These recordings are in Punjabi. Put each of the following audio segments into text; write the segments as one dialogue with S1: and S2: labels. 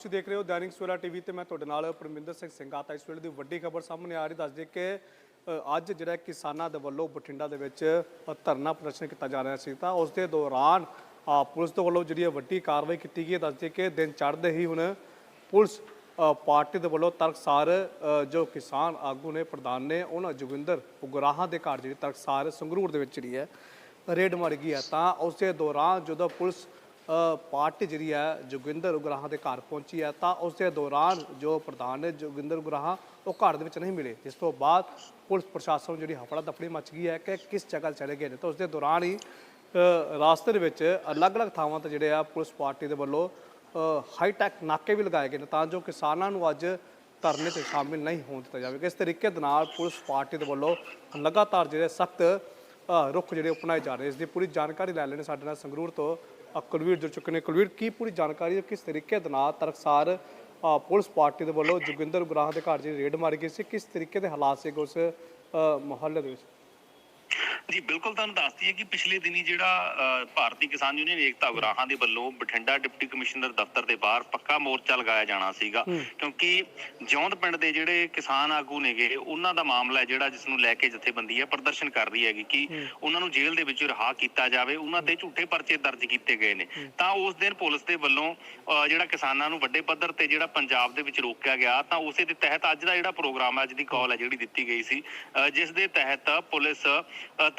S1: ਤੁਸੀਂ ਦੇਖ ਰਹੇ ਹੋ ਦੈਨਿਕ ਸਵੇਰਾ ਟੀਵੀ ਤੇ ਮੈਂ ਤੁਹਾਡੇ ਨਾਲ ਪਰਮਿੰਦਰ ਸਿੰਘ ਸਿੰਘਾਤਾ ਇਸ ਵੇਲੇ ਦੀ ਵੱਡੀ ਖਬਰ ਸਾਹਮਣੇ ਆ ਰਹੀ, ਦੱਸ ਦੇ ਕਿ ਅੱਜ ਜਿਹੜਾ ਕਿਸਾਨਾਂ ਦੇ ਵੱਲੋਂ ਬਠਿੰਡਾ ਦੇ ਵਿੱਚ ਧਰਨਾ ਪ੍ਰਦਰਸ਼ਨ ਕੀਤਾ ਜਾ ਰਿਹਾ ਸੀ ਤਾਂ ਉਸ ਦੇ ਦੌਰਾਨ ਪੁਲਿਸ ਦੇ ਵੱਲੋਂ ਜਿਹੜੀ ਇਹ ਵੱਡੀ ਕਾਰਵਾਈ ਕੀਤੀ ਗਈ ਹੈ, ਦੱਸ ਦੇ ਕਿ ਦਿਨ ਚੜ੍ਹਦੇ ਹੀ ਹੁਣ ਪੁਲਿਸ ਪਾਰਟੀ ਦੇ ਵੱਲੋਂ ਤਰਕਸਾਰ ਜੋ ਕਿਸਾਨ ਆਗੂ ਨੇ, ਪ੍ਰਧਾਨ ਨੇ, ਉਹਨਾਂ ਜੋਗਿੰਦਰ ਉਗਰਾਹਾਂ ਦੇ ਘਰ ਜਿਹੜੀ ਤਰਕਸਾਰ ਸੰਗਰੂਰ ਦੇ ਵਿੱਚ ਜਿਹੜੀ ਹੈ, ਰੇਡ ਮਾਰੀ ਗਈ ਹੈ ਤਾਂ ਉਸ ਦੇ ਦੌਰਾਨ ਜਦੋਂ ਪੁਲਿਸ ਪਾਰਟੀ ਜਿਹੜੀ ਹੈ ਜੋਗਿੰਦਰ ਉਗਰਾਹਾਂ ਦੇ ਘਰ ਪਹੁੰਚੀ ਹੈ ਤਾਂ ਉਸ ਦੇ ਦੌਰਾਨ ਜੋ ਪ੍ਰਧਾਨ ਨੇ ਜੋਗਿੰਦਰ ਉਗਰਾਹਾਂ ਉਹ ਘਰ ਦੇ ਵਿੱਚ ਨਹੀਂ ਮਿਲੇ। ਜਿਸ ਤੋਂ ਬਾਅਦ ਪੁਲਿਸ ਪ੍ਰਸ਼ਾਸਨ ਜਿਹੜੀ ਹਫੜਾ ਦਫੜੀ ਮਚ ਗਈ ਹੈ ਕਿ ਕਿਸ ਜਗ੍ਹਾ ਚਲੇ ਗਏ ਨੇ। ਤਾਂ ਉਸ ਦੇ ਦੌਰਾਨ ਹੀ ਅ, ਰਾਸਤੇ ਦੇ ਵਿੱਚ ਅਲੱਗ-ਅਲੱਗ ਥਾਵਾਂ ਤੇ ਜਿਹੜੇ ਆ ਪੁਲਿਸ ਪਾਰਟੀ ਦੇ ਵੱਲੋਂ ਹਾਈ ਟੈਕ ਨਾਕੇ ਵੀ ਲਗਾਏ ਗਏ ਨੇ ਤਾਂ ਜੋ ਕਿਸਾਨਾਂ ਨੂੰ ਅੱਜ ਧਰਨੇ 'ਚ ਸ਼ਾਮਿਲ ਨਹੀਂ ਹੋਣ ਦਿੱਤਾ ਜਾਵੇ। ਇਸ ਤਰੀਕੇ ਦੇ ਨਾਲ ਪੁਲਿਸ ਪਾਰਟੀ ਦੇ ਵੱਲੋਂ ਲਗਾਤਾਰ ਜਿਹੜੇ ਸਖਤ ਅ, ਰੁਖ ਜਿਹੜੇ ਅਪਣਾਏ ਜਾ ਰਹੇ ਇਸ ਦੀ ਪੂਰੀ ਜਾਣਕਾਰੀ ਲੈ ਲੈਣੇ ਸਾਡੇ ਨਾਲ ਸੰਗਰੂਰ ਤੋਂ ਕੁਲਵੀਰ ਜੁੜ ਚੁੱਕੇ ਨੇ। ਕੁਲਵੀਰ, ਕੀ ਪੂਰੀ ਜਾਣਕਾਰੀ ਕਿਸ ਤਰੀਕੇ ਦੇ ਨਾਲ ਤਰਕਸਾਰ ਪੁਲਿਸ ਪਾਰਟੀ ਦੇ ਵੱਲੋਂ ਜੋਗਿੰਦਰ ਗੁਰਾਹ ਦੇ ਘਰ ਜਿਹੜੀ ਰੇਡ ਮਾਰੀ ਗਈ ਸੀ, ਕਿਸ ਤਰੀਕੇ ਦੇ ਹਾਲਾਤ ਸੀ ਉਸ ਮੁਹੱਲੇ ਦੇ ਵਿੱਚ?
S2: ਜੀ ਬਿਲਕੁਲ ਤੁਹਾਨੂੰ ਦੱਸ ਦਈਏ ਕਿ ਪਿਛਲੇ ਦਿਨੀ ਜਿਹੜਾ ਭਾਰਤੀ ਕਿਸਾਨ ਯੂਨੀਅਨ ਏਕਤਾ ਉਗਰਾਹਾਂ ਦੇ ਵੱਲੋਂ ਬਠਿੰਡਾ ਡਿਪਟੀ ਕਮਿਸ਼ਨਰ ਦਫ਼ਤਰ ਦੇ ਬਾਹਰ ਪੱਕਾ ਮੋਰਚਾ ਲਗਾਇਆ ਜਾਣਾ ਸੀਗਾ। ਕਿਉਂਕਿ ਜੌਂਦ ਪਿੰਡ ਦੇ ਜਿਹੜੇ ਕਿਸਾਨ ਆਗੂ ਨੇਗੇ ਉਹਨਾਂ ਦਾ ਮਾਮਲਾ ਹੈ ਜਿਹੜਾ ਜਿਸ ਨੂੰ ਲੈ ਕੇ ਜਥੇਬੰਦੀ ਹੈ ਪ੍ਰਦਰਸ਼ਨ ਕਰ ਰਹੀ ਹੈਗੀ ਕਿ ਉਹਨਾਂ ਨੂੰ ਜੇਲ੍ਹ ਦੇ ਵਿੱਚੋਂ ਰਿਹਾ ਕੀਤਾ ਜਾਵੇ ਉਹਨਾਂ ਤੇ ਝੂਠੇ ਪਰਚੇ ਦਰਜ ਕੀਤੇ ਗਏ ਨੇ। ਤਾਂ ਉਸ ਦਿਨ ਪੁਲਿਸ ਦੇ ਵੱਲੋਂ ਜਿਹੜਾ ਕਿਸਾਨਾਂ ਨੂੰ ਵੱਡੇ ਪੱਧਰ ਤੇ ਜਿਹੜਾ ਪੰਜਾਬ ਦੇ ਵਿੱਚ ਰੋਕਿਆ ਗਿਆ ਤਾਂ ਉਸੇ ਦੇ ਤਹਿਤ ਅੱਜ ਦਾ ਜਿਹੜਾ ਪ੍ਰੋਗਰਾਮ ਹੈ ਅੱਜ ਦੀ ਕਾਲ ਹੈ ਜਿਹੜੀ ਦਿੱਤੀ ਗਈ ਸੀ ਜਿਸ ਦੇ ਤਹਿਤ ਪੁਲਿਸ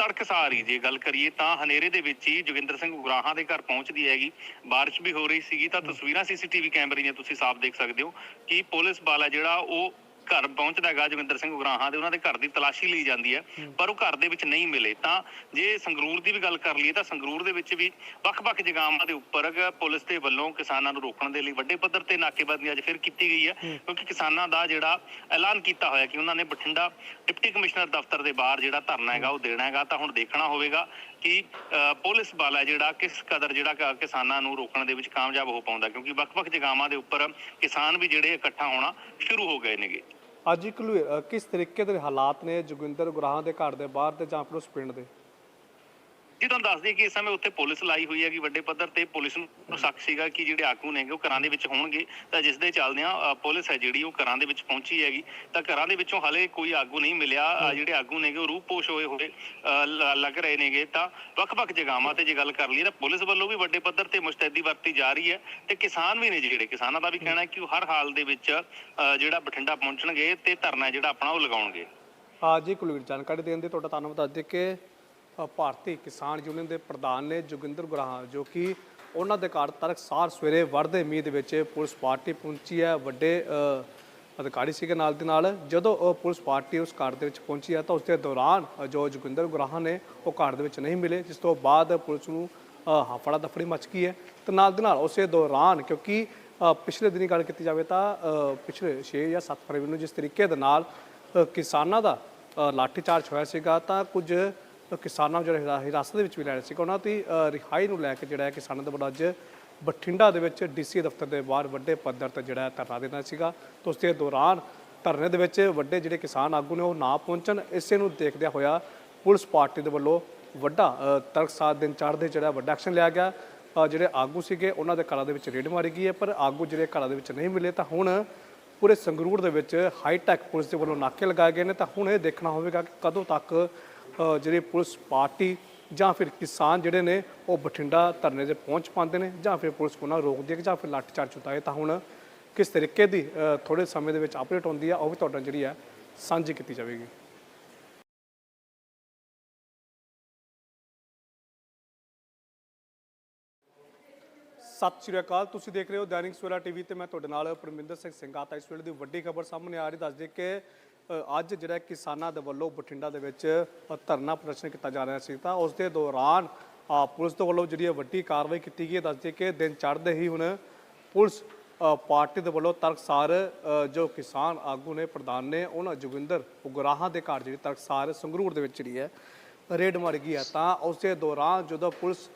S2: ਤੜਕਸਾਰ ਹੀ ਜੇ ਗੱਲ ਕਰੀਏ ਤਾਂ ਹਨੇਰੇ ਦੇ ਵਿੱਚ ਹੀ ਜੋਗਿੰਦਰ ਸਿੰਘ ਉਗਰਾਹਾਂ ਦੇ ਘਰ ਪਹੁੰਚਦੀ ਹੈਗੀ। ਬਾਰਿਸ਼ ਵੀ ਹੋ ਰਹੀ ਸੀਗੀ ਤਾਂ ਤਸਵੀਰਾਂ ਸੀਸੀਟੀਵੀ ਕੈਮਰੇ ਦੀਆਂ ਤੁਸੀਂ ਸਾਫ਼ ਦੇਖ ਸਕਦੇ ਹੋ ਕਿ ਪੁਲਿਸ ਵਾਲਾ ਜਿਹੜਾ ਉਹ ਘਰ ਪਹੁੰਚਦਾ ਹੈਗਾ ਜੋਗਿੰਦਰ ਸਿੰਘ ਉਗਰਾਹਾਂ ਦੇ ਉਹਨਾਂ ਦੇ ਘਰ ਦੀ ਤਲਾਸ਼ੀ ਲਈ ਜਾਂਦੀ ਹੈ ਪਰ ਉਹ ਘਰ ਦੇ ਵਿੱਚ ਨਹੀਂ ਮਿਲੇ। ਤਾਂ ਜੇ ਸੰਗਰੂਰ ਦੀ ਵੀ ਗੱਲ ਕਰ ਲਈਏ ਤਾਂ ਸੰਗਰੂਰ ਦੇ ਵਿੱਚ ਵੀ ਵੱਖ-ਵੱਖ ਜਗ੍ਹਾਵਾਂ ਦੇ ਉੱਪਰ ਪੁਲਿਸ ਦੇ ਵੱਲੋਂ ਕਿਸਾਨਾਂ ਨੂੰ ਰੋਕਣ ਦੇ ਲਈ ਵੱਡੇ ਪੱਧਰ ਤੇ ਨਾਕੇਬੰਦੀ ਅੱਜ ਫਿਰ ਕੀਤੀ ਗਈ ਹੈ। ਕਿਉਂਕਿ ਕਿਸਾਨਾਂ ਦਾ ਜਿਹੜਾ ਐਲਾਨ ਕੀਤਾ ਹੋਇਆ ਕਿ ਉਹਨਾਂ ਨੇ ਬਠਿੰਡਾ ਡਿਪਟੀ ਕਮਿਸ਼ਨਰ ਦਫ਼ਤਰ ਦੇ ਬਾਹਰ ਜਿਹੜਾ ਧਰਨਾ ਹੈਗਾ ਉਹ ਦੇਣਾ ਹੈਗਾ ਤਾਂ ਹੁਣ ਦੇਖਣਾ ਹੋਵੇਗਾ। ਕਿ ਅ, ਪੁਲਿਸ ਵਾਲਾ ਜਿਹੜਾ ਕਿਸ ਕਦਰ ਜਿਹੜਾ ਕਿਸਾਨਾਂ ਨੂੰ ਰੋਕਣ ਦੇ ਵਿੱਚ ਕਾਮਯਾਬ ਹੋ ਪਾਉਂਦਾ ਕਿਉਂਕਿ ਵੱਖ-ਵੱਖ ਜਗ੍ਹਾਵਾਂ ਦੇ ਉੱਪਰ ਕਿਸਾਨ ਵੀ ਜਿਹੜੇ ਇਕੱਠਾ ਹੋਣਾ ਸ਼ੁਰੂ ਹੋ ਗਏ ਨੇਗੇ।
S1: ਅੱਜ ਇੱਕ ਕਿਸ ਤਰੀਕੇ ਦੇ ਹਾਲਾਤ ਨੇ ਜੋਗਿੰਦਰ ਗੁਰਾਹਾਂ ਦੇ ਘਰ ਦੇ ਬਾਹਰ ਤੇ ਜਾਂ ਫਿਰ ਉਸ ਪਿੰਡ ਦੇ?
S2: ਜੀ ਤੁਹਾਨੂੰ ਦੱਸਦੀ ਕਿ ਇਸ ਸਮੇਂ ਉੱਥੇ ਪੁਲਿਸ ਲਾਈ ਹੋਈ ਹੈਗੀ ਵੱਡੇ ਪੱਧਰ ਤੇ ਪੁਲਿਸ ਨੂੰ ਸ਼ੱਕ ਸੀਗਾ ਕਿ ਜਿਹੜੇ ਆਗੂ ਨੇਗੇ ਉਹ ਘਰਾਂ ਦੇ ਵਿੱਚ ਹੋਣਗੇ। ਤਾਂ ਜਿਸ ਦੇ ਚੱਲਦਿਆਂ ਪੁਲਿਸ ਹੈ ਜਿਹੜੀ ਉਹ ਘਰਾਂ ਦੇ ਵਿੱਚ ਪਹੁੰਚੀ ਹੈਗੀ। ਤਾਂ ਘਰਾਂ ਦੇ ਵਿੱਚੋਂ ਹਲੇ ਕੋਈ ਆਗੂ ਨਹੀਂ ਮਿਲਿਆ। ਜਿਹੜੇ ਆਗੂ ਨੇਗੇ ਉਹ ਰੂਪੋਸ਼ ਹੋਏ ਹੋਏ ਲੱਗ ਰਹੇ ਨੇਗੇ। ਤਾਂ ਵੱਖ-ਵੱਖ ਜਗ੍ਹਾਵਾਂ ਤੇ ਜੇ ਗੱਲ ਕਰ ਲਈਏ ਤਾਂ ਪੁਲਿਸ ਵੱਲੋਂ ਵੀ ਵੱਡੇ ਪੱਧਰ ਤੇ ਮੁਸਤੈਦੀ ਵਰਤੀ ਜਾ ਰਹੀ ਹੈ। ਤੇ ਕਿਸਾਨ ਵੀ ਨੇ ਜਿਹੜੇ, ਕਿਸਾਨਾਂ ਦਾ ਵੀ ਕਹਿਣਾ ਹੈ ਕਿ ਉਹ ਹਰ ਹਾਲ ਦੇ ਵਿੱਚ ਜਿਹੜਾ ਬਠਿੰਡਾ ਪਹੁੰਚਣਗੇ ਤੇ ਧਰਨਾ ਜਿਹੜਾ ਆਪਣਾ ਉਹ ਲਗਾਉਣਗੇ।
S1: ਹਾਂ ਜੀ, ਕੁਲਵੀਰ, ਜਾਣਕਾਰੀ ਦੇਣ ਦੇ ਤੁਹਾਡਾ ਧੰਨਵਾਦ। ਦੱਸ ਕਿ ਭਾਰਤੀ ਕਿਸਾਨ ਯੂਨੀਅਨ ਦੇ ਪ੍ਰਧਾਨ ਨੇ ਜੋਗਿੰਦਰ ਗੁਰਾਹਾਂ, ਜੋ ਕਿ ਉਹਨਾਂ ਦੇ ਘਰ ਤਰਕਸਾਰ ਸਵੇਰੇ ਵਰਦੇ ਮੀਂਹ ਦੇ ਵਿੱਚ ਪੁਲਿਸ ਪਾਰਟੀ ਪਹੁੰਚੀ ਹੈ। ਵੱਡੇ ਅਧਿਕਾਰੀ ਸੀਗੇ ਨਾਲ ਦੇ ਨਾਲ। ਜਦੋਂ ਉਹ ਪੁਲਿਸ ਪਾਰਟੀ ਉਸ ਘਰ ਦੇ ਵਿੱਚ ਪਹੁੰਚੀ ਹੈ ਤਾਂ ਉਸ ਦੇ ਦੌਰਾਨ ਜੋ ਜੋਗਿੰਦਰ ਗੁਰਾਹਾਂ ਨੇ ਉਹ ਘਰ ਦੇ ਵਿੱਚ ਨਹੀਂ ਮਿਲੇ, ਜਿਸ ਤੋਂ ਬਾਅਦ ਪੁਲਿਸ ਨੂੰ ਹਫੜਾ ਦਫੜੀ ਮਚ ਗਈ ਹੈ। ਤੇ ਨਾਲ ਦੇ ਨਾਲ ਉਸੇ ਦੌਰਾਨ, ਕਿਉਂਕਿ ਪਿਛਲੇ ਦਿਨੀ ਗੱਲ ਕੀਤੀ ਜਾਵੇ ਤਾਂ ਪਿਛਲੇ 6 ਜਾਂ 7 ਫਰਵਰੀ ਨੂੰ ਜਿਸ ਤਰੀਕੇ ਦੇ ਨਾਲ ਕਿਸਾਨਾਂ ਦਾ ਲਾਠੀਚਾਰਜ ਹੋਇਆ ਸੀਗਾ ਤਾਂ ਕੁਝ ਕਿਸਾਨਾਂ ਨੂੰ ਜਿਹੜੇ ਹਿਰਾ- ਹਿਰਾਸਤ ਦੇ ਵਿੱਚ ਵੀ ਲੈ ਰਹੇ ਸੀਗਾ, ਉਹਨਾਂ ਦੀ ਰਿਹਾਈ ਨੂੰ ਲੈ ਕੇ ਜਿਹੜਾ ਹੈ ਕਿਸਾਨਾਂ ਦੇ ਵੱਲੋਂ ਅੱਜ ਬਠਿੰਡਾ ਦੇ ਵਿੱਚ ਡੀਸੀ ਦਫ਼ਤਰ ਦੇ ਬਾਹਰ ਵੱਡੇ ਪੱਧਰ ਤੇ ਜਿਹੜਾ ਧਰਨਾ ਦੇਣਾ ਸੀਗਾ। ਤੇ ਉਸ ਦੇ ਦੌਰਾਨ ਧਰਨੇ ਦੇ ਵਿੱਚ ਵੱਡੇ ਜਿਹੜੇ ਕਿਸਾਨ ਆਗੂ ਨੇ, ਉਹ ਨਾ ਪਹੁੰਚਣ, ਇਸੇ ਨੂੰ ਦੇਖਦਿਆਂ ਹੋਇਆ ਪੁਲਿਸ ਪਾਰਟੀ ਦੇ ਵੱਲੋਂ ਵੱਡਾ ਤਰਕ ਤਰਕਸਾਰ ਦਿਨ ਚੜ੍ਹਦੇ ਜਿਹੜਾ ਵੱਡਾ ਐਕਸ਼ਨ ਲਿਆ ਗਿਆ। ਜਿਹੜੇ ਆਗੂ ਸੀਗੇ, ਉਹਨਾਂ ਦੇ ਘਰਾਂ ਦੇ ਵਿੱਚ ਰੇਡ ਮਾਰੀ ਗਈ ਹੈ, ਪਰ ਆਗੂ ਜਿਹੜੇ ਘਰਾਂ ਦੇ ਵਿੱਚ ਨਹੀਂ ਮਿਲੇ, ਤਾਂ ਹੁਣ ਪੂਰੇ ਸੰਗਰੂਰ ਦੇ ਵਿੱਚ ਹਾਈ ਟੈਕ ਪੁਲਿਸ ਦੇ ਵੱਲੋਂ ਨਾਕੇ ਲਗਾਏ ਗਏ ਨੇ। ਤਾਂ ਹੁਣ ਇਹ ਦੇਖਣਾ ਹੋਵੇਗਾ ਕਿ ਕਦੋਂ ਤੱਕ ਜਿਹੜੀ ਪੁਲਿਸ ਪਾਰਟੀ ਜਾਂ ਫਿਰ ਕਿਸਾਨ ਜਿਹੜੇ ਨੇ ਉਹ ਬਠਿੰਡਾ ਧਰਨੇ 'ਤੇ ਪਹੁੰਚ ਪਾਉਂਦੇ ਨੇ ਜਾਂ ਫਿਰ ਪੁਲਿਸ ਉਹਨਾਂ ਰੋਕਦੀ ਹੈ ਜਾਂ ਫਿਰ ਲਾਠੀਚਾਰਜ ਹੁੰਦਾ ਹੈ ਤਾਂ ਹੁਣ ਕਿਸ ਤਰੀਕੇ ਦੀ ਅ, ਥੋੜੇ ਸਮੇਂ ਦੇ ਵਿੱਚ ਅਪਡੇਟ ਹੁੰਦੀ ਆ ਉਹ ਵੀ ਤੁਹਾਡਾ ਜਿਹੜੀ ਹੈ ਸਾਂਝੀ ਕੀਤੀ ਜਾਵੇਗੀ। ਸਤਿ ਸ਼੍ਰੀ ਅਕਾਲ ਤੁਸੀਂ ਦੇਖ ਰਹੇ ਹੋ ਦੈਨਿਕ ਸਵੇਰਾ ਟੀਵੀ ਤੇ ਮੈਂ ਤੁਹਾਡੇ ਨਾਲ ਪਰਮਿੰਦਰ ਸਿੰਘ ਸਿੰਘਾਤਾ ਇਸ ਵੇਲੇ ਦੀ ਵੱਡੀ ਖਬਰ ਸਾਹਮਣੇ ਆ ਰਹੀ ਦੱਸ ਦੇ ਕਿ ਅੱਜ ਜਿਹੜਾ ਕਿਸਾਨਾਂ ਦੇ ਵੱਲੋਂ ਬਠਿੰਡਾ ਦੇ ਵਿੱਚ ਧਰਨਾ ਪ੍ਰਦਰਸ਼ਨ ਕੀਤਾ ਜਾ ਰਿਹਾ ਸੀ, ਤਾਂ ਉਸ ਦੇ ਦੌਰਾਨ ਪੁਲਿਸ ਦੇ ਵੱਲੋਂ ਜਿਹੜੀ ਇਹ ਵੱਡੀ ਕਾਰਵਾਈ ਕੀਤੀ ਗਈ ਹੈ ਦੱਸ ਕਿ ਦਿਨ ਚੜ੍ਹਦੇ ਹੀ ਹੁਣ ਪੁਲਿਸ ਪਾਰਟੀ ਦੇ ਵੱਲੋਂ ਤਰਕਸਾਰ ਜੋ ਕਿਸਾਨ ਆਗੂ ਨੇ, ਪ੍ਰਧਾਨ ਨੇ, ਉਹਨਾਂ ਜੋਗਿੰਦਰ ਉਗਰਾਹਾਂ ਦੇ ਘਰ ਜਿਹੜੀ ਤਰਕਸਾਰ ਸੰਗਰੂਰ ਦੇ ਵਿੱਚ ਜਿਹੜੀ ਹੈ, ਰੇਡ ਮਾਰੀ ਗਈ ਹੈ। ਤਾਂ ਉਸ ਦੇ ਦੌਰਾਨ ਜਦੋਂ ਪੁਲਿਸ